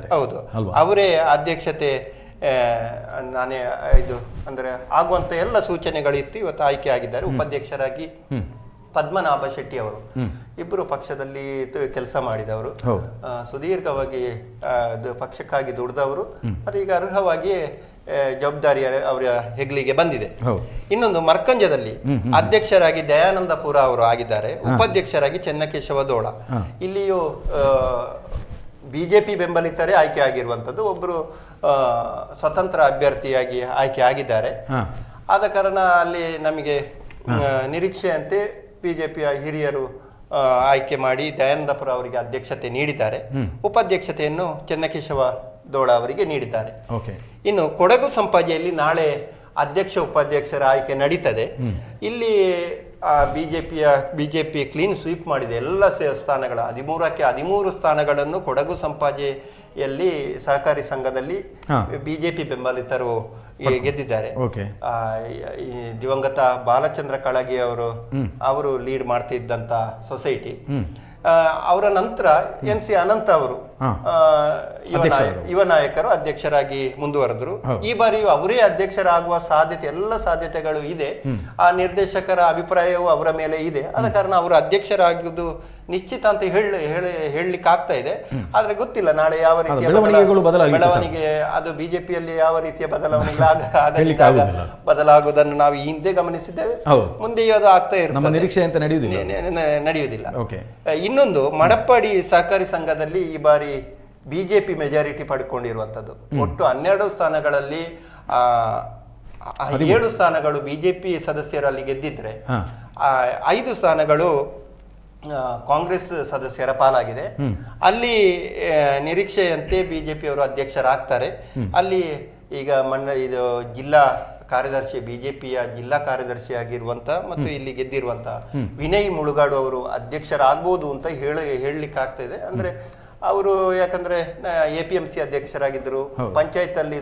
ಹೌದು. ಅವರೇ ಅಧ್ಯಕ್ಷತೆ ನಾನೇ ಇದು ಅಂದ್ರೆ ಆಗುವಂತ ಎಲ್ಲ ಸೂಚನೆಗಳಿತ್ತು ಇವತ್ತು ಆಯ್ಕೆ ಆಗಿದ್ದಾರೆ. ಉಪಾಧ್ಯಕ್ಷರಾಗಿ ಪದ್ಮನಾಭ ಶೆಟ್ಟಿ ಅವರು. ಇಬ್ಬರು ಪಕ್ಷದಲ್ಲಿ ಕೆಲಸ ಮಾಡಿದವರು. ಸುದೀರ್ಘವಾಗಿ ಪಕ್ಷಕ್ಕಾಗಿ ದುಡಿದವರು. ಮತ್ತೆ ಈಗ ಅರ್ಹವಾಗಿ ಜವಾಬ್ದಾರಿ ಅವರ ಹೆಗ್ಲಿಗೆ ಬಂದಿದೆ. ಇನ್ನೊಂದು ಮರ್ಕಂಜದಲ್ಲಿ ಅಧ್ಯಕ್ಷರಾಗಿ ದಯಾನಂದಪುರ ಅವರು ಆಗಿದ್ದಾರೆ. ಉಪಾಧ್ಯಕ್ಷರಾಗಿ ಚೆನ್ನಕೇಶವ ದೋಳ. ಇಲ್ಲಿಯೂ ಬಿಜೆಪಿ ಬೆಂಬಲಿತರೇ ಆಯ್ಕೆ ಆಗಿರುವಂಥದ್ದು. ಒಬ್ಬರು ಸ್ವತಂತ್ರ ಅಭ್ಯರ್ಥಿಯಾಗಿ ಆಯ್ಕೆ ಆಗಿದ್ದಾರೆ. ಆದ ಕಾರಣ ಅಲ್ಲಿ ನಮಗೆ ನಿರೀಕ್ಷೆಯಂತೆ ಬಿಜೆಪಿಯ ಹಿರಿಯರು ಆಯ್ಕೆ ಮಾಡಿ ದಯಾನಂದಪುರ ಅವರಿಗೆ ಅಧ್ಯಕ್ಷತೆ ನೀಡಿದ್ದಾರೆ. ಉಪಾಧ್ಯಕ್ಷತೆಯನ್ನು ಚೆನ್ನಕೇಶವ ದೋಳ ಅವರಿಗೆ ನೀಡಿದ್ದಾರೆ. ಇನ್ನು ಕೊಡಗು ಸಂಪಾಜೆಯಲ್ಲಿ ನಾಳೆ ಅಧ್ಯಕ್ಷ ಉಪಾಧ್ಯಕ್ಷರ ಆಯ್ಕೆ ನಡೀತದೆ. ಇಲ್ಲಿ ಬಿಜೆಪಿಯ ಬಿಜೆಪಿ ಕ್ಲೀನ್ ಸ್ವೀಪ್ ಮಾಡಿದೆ ಎಲ್ಲ ಸ್ಥಾನಗಳ ಹದಿಮೂರಕ್ಕೆ ಹದಿಮೂರು ಸ್ಥಾನಗಳನ್ನು ಕೊಡಗು ಸಂಪಾಜೆಯಲ್ಲಿ ಸಹಕಾರಿ ಸಂಘದಲ್ಲಿ. ಬಿಜೆಪಿ ಬೆಂಬಲಿತರು ಗೆದ್ದಿದ್ದಾರೆ. ದಿವಂಗತ ಬಾಲಚಂದ್ರ ಕಳಗಿ ಅವರು ಅವರು ಲೀಡ್ ಮಾಡ್ತಿದ್ದಂತ ಸೊಸೈಟಿ ಅವರ ನಂತರ ಎನ್ ಸಿ ಅನಂತ ಅವರು ಯುವ ನಾಯಕರು ಅಧ್ಯಕ್ಷರಾಗಿ ಮುಂದುವರೆದ್ರು. ಈ ಬಾರಿಯೂ ಅವರೇ ಅಧ್ಯಕ್ಷರಾಗುವ ಸಾಧ್ಯತೆ ಎಲ್ಲ ಸಾಧ್ಯತೆಗಳು ಇದೆ. ಆ ನಿರ್ದೇಶಕರ ಅಭಿಪ್ರಾಯವೂ ಅವರ ಮೇಲೆ ಇದೆ. ಆದ ಕಾರಣ ಅವರು ಅಧ್ಯಕ್ಷರಾಗಿದ್ದು ನಿಶ್ಚಿತ ಅಂತ ಹೇಳಿ ಹೇಳಿ ಹೇಳಲಿಕ್ಕೆ ಆಗ್ತಾ ಇದೆ. ಆದ್ರೆ ಗೊತ್ತಿಲ್ಲ ನಾಳೆ ಯಾವ ರೀತಿಯ. ಬೆಳವಣಿಗೆ ಅದು ಬಿಜೆಪಿಯಲ್ಲಿ ಯಾವ ರೀತಿಯ ಬದಲಾವಣೆ. ಬದಲಾಗುವುದನ್ನು ನಾವು ಈ ಹಿಂದೆ ಗಮನಿಸಿದ್ದೇವೆ. ಮುಂದೆಯೂ ಅದು ಆಗ್ತಾ ಇರ್ತದೆ. ನಿರೀಕ್ಷೆ ಅಂತ ನಡೆಯುವುದಿಲ್ಲ. ಇನ್ನೊಂದು ಮಡಪ್ಪಾಡಿ ಸಹಕಾರಿ ಸಂಘದಲ್ಲಿ ಈ ಬಾರಿ ಬಿಜೆಪಿ ಮೆಜಾರಿಟಿ ಪಡ್ಕೊಂಡಿರುವಂಥದ್ದು. ಒಟ್ಟು ಹನ್ನೆರಡು ಸ್ಥಾನಗಳಲ್ಲಿ ಏಳು ಸ್ಥಾನಗಳು ಬಿಜೆಪಿ ಸದಸ್ಯರಲ್ಲಿ ಗೆದ್ದಿದ್ರೆ ಆ, ಐದು ಸ್ಥಾನಗಳು ಕಾಂಗ್ರೆಸ್ ಸದಸ್ಯರ ಪಾಲಾಗಿದೆ. ಅಲ್ಲಿ ನಿರೀಕ್ಷೆಯಂತೆ ಬಿಜೆಪಿಯವರು ಅಧ್ಯಕ್ಷರಾಗ್ತಾರೆ. ಅಲ್ಲಿ ಈಗ ಮಣ್ಣ ಇದು ಜಿಲ್ಲಾ ಕಾರ್ಯದರ್ಶಿ ಬಿಜೆಪಿಯ ಜಿಲ್ಲಾ ಕಾರ್ಯದರ್ಶಿ ಆಗಿರುವಂತ ಮತ್ತು ಇಲ್ಲಿ ಗೆದ್ದಿರುವಂತ ವಿನಯ್ ಮುಳುಗಾಡು ಅವರು ಅಧ್ಯಕ್ಷರಾಗ್ಬೋದು ಅಂತ ಹೇಳ ಹೇಳಲಿಕ್ಕೆ ಆಗ್ತಾ ಇದೆ. ಅಂದ್ರೆ ಅವರು ಯಾಕಂದ್ರೆ ಎ ಪಿ ಎಂ ಸಿ ಅಧ್ಯಕ್ಷರಾಗಿದ್ದರು ಪಂಚಾಯತ್ ಅಲ್ಲಿ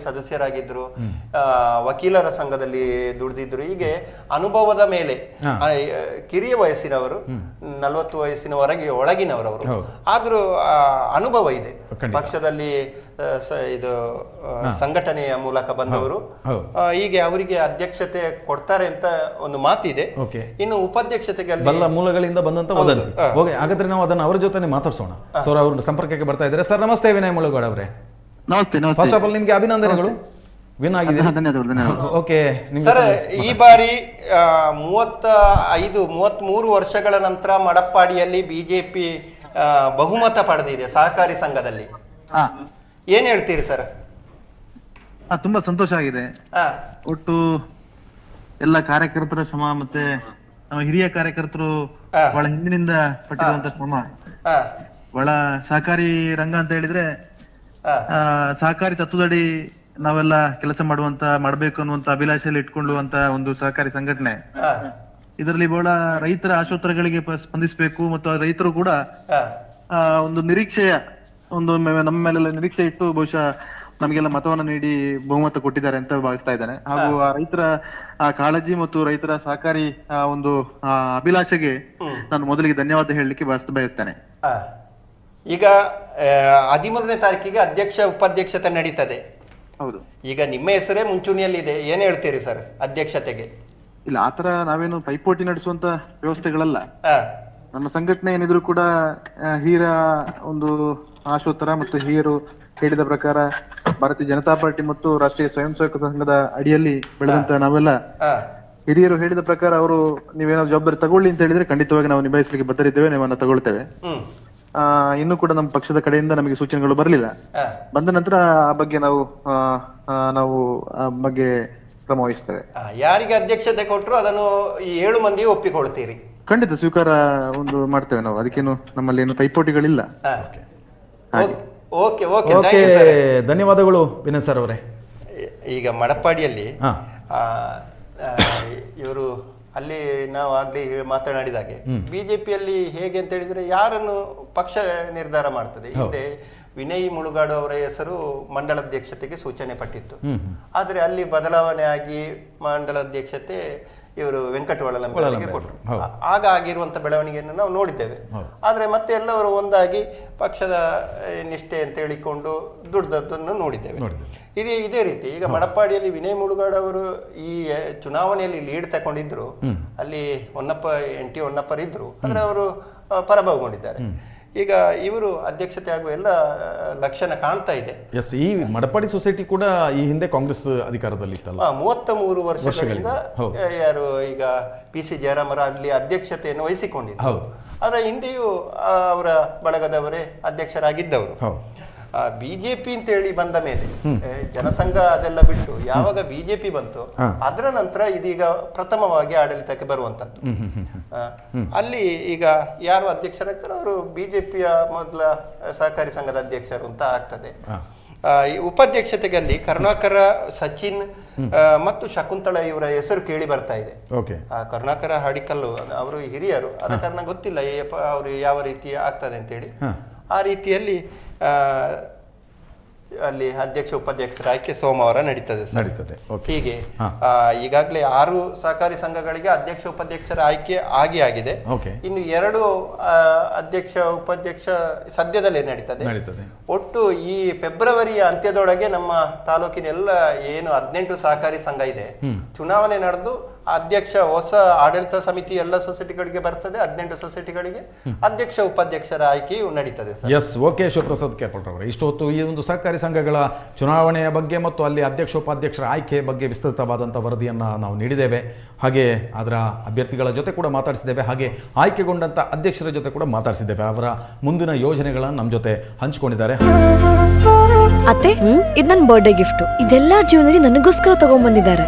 ವಕೀಲರ ಸಂಘದಲ್ಲಿ ದುಡಿದಿದ್ರು ಹೀಗೆ ಅನುಭವದ ಮೇಲೆ ಕಿರಿಯ ವಯಸ್ಸಿನವರು ನಲವತ್ತು ವಯಸ್ಸಿನ ಹೊರಗೆ ಒಳಗಿನವರವರು. ಆದರೂ ಅನುಭವ ಇದೆ. ಪಕ್ಷದಲ್ಲಿ ಇದು ಸಂಘಟನೆಯ ಮೂಲಕ ಬಂದವರು. ಹೀಗೆ ಅವರಿಗೆ ಅಧ್ಯಕ್ಷತೆ ಕೊಡ್ತಾರೆ ಅಂತ ಒಂದು ಮಾತಿದೆ. ಓಕೆ. ಇನ್ನು ಉಪಾಧ್ಯಕ್ಷತೆಗೆ ಬಲ್ಲ ಮೂಲಗಳಿಂದ ಬಂದಂತ ಹೌದು, ವದಂತಿ ಓಕೆ ಹಾಗಾದ್ರೆ ನಾವು ಅದನ್ನ ಅವರ ಜೊತೆ ಮಾತಾಡ್ಸೋಣ. ಸರ್ ಅವರು ಸಂಪರ್ಕಕ್ಕೆ ಬರ್ತಾ ಇದ್ದಾರೆ. ಸರ್ ನಮಸ್ತೆ ವಿನಯ್ ಮುಳುಗೋಡ ಅವರೇ. ನಮಸ್ತೆ ನಮಸ್ತೆ. ಫಸ್ಟ್ ಆಫ್ ಆಲ್ ನಿಮ್ಗೆ ಅಭಿನಂದನೆಗಳು. ವಿನ್ ಆಗಿದೆ ಧನ್ಯವಾದಗಳು ಧನ್ಯವಾದಗಳು. ಓಕೆ ಸರ್ ಈ ಬಾರಿ ಆ, ಮೂವತ್ತ ಐದು ಮೂವತ್ತ್ ಮೂರು ವರ್ಷಗಳ ನಂತರ ಮಡಪ್ಪಾಡಿಯಲ್ಲಿ ಬಿಜೆಪಿ ಬಹುಮತ ಪಡೆದಿದೆ ಸಹಕಾರಿ ಸಂಘದಲ್ಲಿ. ಹಾ ಏನ್ ಹೇಳ್ತೀರಿ ಸರ್? ಹಾ, ತುಂಬಾ ಸಂತೋಷ ಆಗಿದೆ. ಹಾ ಒಟ್ಟು ಎಲ್ಲ ಕಾರ್ಯಕರ್ತರ ಶ್ರಮ ಮತ್ತೆ ನಮ್ಮ ಹಿರಿಯ ಕಾರ್ಯಕರ್ತರು ಹಾ. ಬಹಳ ಹಿಂದಿನಿಂದ ಪಟ್ಟಿರುವಂತ ಶ್ರಮ. ಹಾ ಬಹಳ ಸಹಕಾರಿ ರಂಗ ಅಂತ ಹೇಳಿದ್ರೆ ಹಾ ಆ, ಸಹಕಾರಿ ತತ್ವದಡಿ ನಾವೆಲ್ಲ ಕೆಲಸ ಮಾಡುವಂತ ಮಾಡ್ಬೇಕು ಅನ್ನುವಂತ ಅಭಿಲಾಷೆಯಲ್ಲಿ ಇಟ್ಕೊಳ್ಳುವಂತ ಒಂದು ಸಹಕಾರಿ ಸಂಘಟನೆ. ಹಾ ಇದರಲ್ಲಿ ಬಹಳ ರೈತರ ಆಶೋತ್ತರಗಳಿಗೆ ಸ್ಪಂದಿಸಬೇಕು ಮತ್ತು ಆ ರೈತರು ಕೂಡ ಆ, ಒಂದು ನಿರೀಕ್ಷೆಯ ಒಂದು ಮೆ- ನಮ್ಮ ಮೇಲೆಲ್ಲ ನಿರೀಕ್ಷೆ ಇಟ್ಟು ಬಹುಶಃ ನಮಗೆಲ್ಲ ಮತವನ್ನ ನೀಡಿ ಬಹುಮತ ಕೊಟ್ಟಿದ್ದಾರೆ ಅಂತ ಭಾವಿಸ್ತಾ ಇದ್ದೇನೆ. ಹಾಗೂ ಆ ರೈತರ ಆ ಕಾಳಜಿ ಮತ್ತು ರೈತರ ಸಹಕಾರಿ ಆ ಒಂದು ಆ ಅಭಿಲಾಷೆಗೆ ನಾನು ಮೊದಲಿಗೆ ಧನ್ಯವಾದ ಹೇಳಲಿಕ್ಕೆ ಬಯಸ್ ಬಯಸ್ತೇನೆ. ಈಗ ಹದಿಮೂರನೇ ತಾರೀಕಿಗೆ ಅಧ್ಯಕ್ಷ ಉಪಾಧ್ಯಕ್ಷತೆ ನಡೀತದೆ. ಹೌದು. ಈಗ ನಿಮ್ಮ ಹೆಸರೇ ಮುಂಚೂಣಿಯಲ್ಲಿದೆ. ಏನ್ ಹೇಳ್ತೀರಿ ಸರ್ ಅಧ್ಯಕ್ಷತೆಗೆ? ಇಲ್ಲ ಆತರ ನಾವೇನು ಪೈಪೋಟಿ ನಡೆಸುವಂತ ವ್ಯವಸ್ಥೆಗಳಲ್ಲ. ನಮ್ಮ ಸಂಘಟನೆ ಏನಿದ್ರು ಕೂಡ ಹೀರ ಒಂದು ಆಶೋತ್ತರ ಮತ್ತು ಹಿರಿಯರು ಹೇಳಿದ ಪ್ರಕಾರ ಭಾರತೀಯ ಜನತಾ ಪಾರ್ಟಿ ಮತ್ತು ರಾಷ್ಟ್ರೀಯ ಸ್ವಯಂ ಸೇವಕ ಸಂಘದ ಅಡಿಯಲ್ಲಿ ಬೆಳೆದಂತ ನಾವೆಲ್ಲ ಹಿರಿಯರು ಹೇಳಿದ ಪ್ರಕಾರ ಅವರು ನೀವೇನಾದ್ರು ಜವಾಬ್ದಾರಿ ತಗೊಳ್ಳಿ ಅಂತ ಹೇಳಿದ್ರೆ ಖಂಡಿತವಾಗಿ ನಾವು ನಿಭಾಯಿಸಲಿಕ್ಕೆ ಬದ್ಧರಿದ್ದೇವೆ ನೀವನ್ನ ತಗೊಳ್ತೇವೆ. ಆ ಇನ್ನು ಕೂಡ ನಮ್ಮ ಪಕ್ಷದ ಕಡೆಯಿಂದ ನಮಗೆ ಸೂಚನೆಗಳು ಬರಲಿಲ್ಲ. ಬಂದ ನಂತರ ಆ ಬಗ್ಗೆ ನಾವು ನಾವು ಆ ಬಗ್ಗೆ ಕ್ರಮ ವಹಿಸ್ತೇವೆ ಆ, ಯಾರಿಗೆ ಅಧ್ಯಕ್ಷತೆ ಕೊಟ್ಟರು ಅದನ್ನು ಈ ಏಳು ಮಂದಿ ಒಪ್ಪಿಕೊಳ್ತೀರಿ. ಖಂಡಿತ ಸ್ವೀಕಾರ ಒಂದು ಮಾಡ್ತೇವೆ ನಾವು. ಅದಕ್ಕೇನು ನಮ್ಮಲ್ಲಿ ಏನು ಪೈಪೋಟಿಗಳಿಲ್ಲ. Okay okay okay. Thank you sir. ಧನ್ಯವಾದಗಳು ವಿನಯ್ ಸರ್ ಅವರೇ. ಈಗ ಮಡಪ್ಪಾಡಿಯಲ್ಲಿ ಆ ಇವರು ಅಲ್ಲಿ ನಾವು ಆಗ್ಲಿ ಮಾತನಾಡಿದಾಗೆ ಬಿಜೆಪಿಯಲ್ಲಿ ಹೇಗೆ ಅಂತ ಹೇಳಿದ್ರೆ ಯಾರನ್ನು ಪಕ್ಷ ನಿರ್ಧಾರ ಮಾಡ್ತದೆ? ಹಿಂದೆ ವಿನಯ್ ಮುಳುಗಾಡು ಅವರ ಹೆಸರು ಮಂಡಲಾಧ್ಯಕ್ಷತೆಗೆ ಸೂಚನೆ ಪಟ್ಟಿತ್ತು. ಆದರೆ ಅಲ್ಲಿ ಬದಲಾವಣೆ ಆಗಿ ಮಂಡಲಾಧ್ಯಕ್ಷತೆ ಇವರು ವೆಂಕಟ ಒಳಲಂಬರಿಗೆ ಕೊಟ್ಟರು. ಆಗ ಆಗಿರುವಂತ ಬೆಳವಣಿಗೆಯನ್ನು ನಾವು ನೋಡಿದ್ದೇವೆ. ಆದರೆ ಮತ್ತೆ ಎಲ್ಲವರು ಒಂದಾಗಿ ಪಕ್ಷದ ನಿಷ್ಠೆ ಅಂತ ಹೇಳಿಕೊಂಡು ದುಡ್ದದ್ದನ್ನು ನೋಡಿದ್ದೇವೆ. ಇದೇ ಇದೇ ರೀತಿ ಈಗ ಮಡಪ್ಪಾಡಿಯಲ್ಲಿ ವಿನಯ್ ಮುಳುಗಾಡ್ ಅವರು ಈ ಚುನಾವಣೆಯಲ್ಲಿ ಲೀಡ್ ತಗೊಂಡಿದ್ರು. ಅಲ್ಲಿ ಹೊನ್ನಪ್ಪ ಎನ್ ಟಿ ಹೊನ್ನಪ್ಪರಿದ್ರು. ಆದರೆ ಅವರು ಪರಾಭವಗೊಂಡಿದ್ದಾರೆ. ಈಗ ಇವರು ಅಧ್ಯಕ್ಷತೆ ಆಗುವ ಎಲ್ಲ ಲಕ್ಷಣ ಕಾಣ್ತಾ ಇದೆ. ಎಸ್ ಈ ಮಡಪಾಡಿ ಸೊಸೈಟಿ ಕೂಡ ಈ ಹಿಂದೆ ಕಾಂಗ್ರೆಸ್ ಅಧಿಕಾರದಲ್ಲಿ ಇತ್ತಲ್ಲ ಮೂವತ್ತ ಮೂರು ವರ್ಷಗಳಿಂದ. ಯಾರು ಈಗ ಪಿ ಸಿ ಜಯರಾಮರ ಅಲ್ಲಿ ಅಧ್ಯಕ್ಷತೆಯನ್ನು ವಹಿಸಿಕೊಂಡಿದ್ದಾರೆ. ಹೌದು. ಅದರ ಹಿಂದೆಯೂ ಅವರ ಬಳಗದವರೇ ಅಧ್ಯಕ್ಷರಾಗಿದ್ದವರು. ಹೌದು. ಬಿಜೆಪಿ ಅಂತ ಹೇಳಿ ಬಂದ ಮೇಲೆ ಜನಸಂಘ ಅದೆಲ್ಲ ಬಿಟ್ಟು ಯಾವಾಗ ಬಿಜೆಪಿ ಬಂತು ಅದರ ನಂತರ ಇದೀಗ ಪ್ರಥಮವಾಗಿ ಆಡಳಿತಕ್ಕೆ ಬರುವಂತದ್ದು. ಆ, ಅಲ್ಲಿ ಈಗ ಯಾರು ಅಧ್ಯಕ್ಷರಾಗ್ತಾರೋ ಅವರು ಬಿಜೆಪಿಯ ಮೊದಲ ಸಹಕಾರಿ ಸಂಘದ ಅಧ್ಯಕ್ಷರು ಅಂತ ಆಗ್ತದೆ. ಆ, ಈ ಕರ್ಣಾಕರ ಕರುಣಾಕರ ಸಚಿನ್ ಆ, ಮತ್ತು ಶಕುಂತಳ ಇವರ ಹೆಸರು ಕೇಳಿ ಬರ್ತಾ ಇದೆ. ಆ ಕರುಣಾಕರ ಹಾಡಿಕಲ್ಲು ಅವರು ಹಿರಿಯರು ಆದ ಕಾರಣ ಗೊತ್ತಿಲ್ಲ ಅವರು ಯಾವ ರೀತಿ ಆಗ್ತದೆ ಅಂತೇಳಿ. ಆ ರೀತಿಯಲ್ಲಿ ಅಲ್ಲಿ ಅಧ್ಯಕ್ಷ ಉಪಾಧ್ಯಕ್ಷರ ಆಯ್ಕೆ ಸೋಮವಾರ ನಡೀತದೆ ಸರ್. ನಡೀತದೆ. ಹೀಗೆ ಆ, ಈಗಾಗಲೇ ಆರು ಸಹಕಾರಿ ಸಂಘಗಳಿಗೆ ಅಧ್ಯಕ್ಷ ಉಪಾಧ್ಯಕ್ಷರ ಆಯ್ಕೆ ಆಗಿ ಆಗಿದೆ. ಇನ್ನು ಎರಡು ಅಧ್ಯಕ್ಷ ಉಪಾಧ್ಯಕ್ಷ ಸದ್ಯದಲ್ಲೇ ನಡೀತದೆ. ನಡೀತದೆ. ಒಟ್ಟು ಈ ಫೆಬ್ರವರಿಯ ಅಂತ್ಯದೊಳಗೆ ನಮ್ಮ ತಾಲೂಕಿನ ಎಲ್ಲ ಏನು ಹದಿನೆಂಟು ಸಹಕಾರಿ ಸಂಘ ಇದೆ ಚುನಾವಣೆ ನಡೆದು ಅಧ್ಯಕ್ಷ ಹೊಸ ಆಡಳಿತ ಸಮಿತಿ ಎಲ್ಲ ಸೊಸೈಟಿಗಳಿಗೆ ಬರ್ತದೆ ಹದಿನೆಂಟು ಸೊಸೈಟಿಗಳಿಗೆ. ಅಧ್ಯಕ್ಷ ಉಪಾಧ್ಯಕ್ಷರ ಆಯ್ಕೆಯು ನಡೀತದೆ ಸರ್. ಎಸ್ ಓಕೆ ಶಿವಪ್ರಸಾದ್ ಕೇಪಲ್ರವರೇ ಇಷ್ಟು ಹೊತ್ತು ಈ ಒಂದು ಸಹಕಾರಿ ಸಂಘಗಳ ಚುನಾವಣೆಯ ಬಗ್ಗೆ ಮತ್ತು ಅಲ್ಲಿ ಅಧ್ಯಕ್ಷ ಉಪಾಧ್ಯಕ್ಷರ ಆಯ್ಕೆ ಬಗ್ಗೆ ವಿಸ್ತೃತವಾದಂಥ ವರದಿಯನ್ನು ನಾವು ನೀಡಿದ್ದೇವೆ. ಹಾಗೆ ಅದರ ಅಭ್ಯರ್ಥಿಗಳ ಜೊತೆ ಕೂಡ ಮಾತಾಡಿಸಿದ್ದೇವೆ. ಹಾಗೆ ಆಯ್ಕೆಗೊಂಡಂಥ ಅಧ್ಯಕ್ಷರ ಜೊತೆ ಕೂಡ ಮಾತಾಡಿಸಿದ್ದೇವೆ. ಅವರ ಮುಂದಿನ ಯೋಜನೆಗಳನ್ನು ನಮ್ಮ ಜೊತೆ ಹಂಚಿಕೊಂಡಿದ್ದಾರೆ. ಅತ್ತೆ ಇದು ನನ್ನ ಬರ್ಡೇ ಗಿಫ್ಟ್ ಇದೆಲ್ಲ ಜೀವನದಲ್ಲಿ ನನಗೋಸ್ಕರ ತಗೊಂಡ್ಬಂದಿದ್ದಾರೆ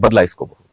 बदला इसको। बहुत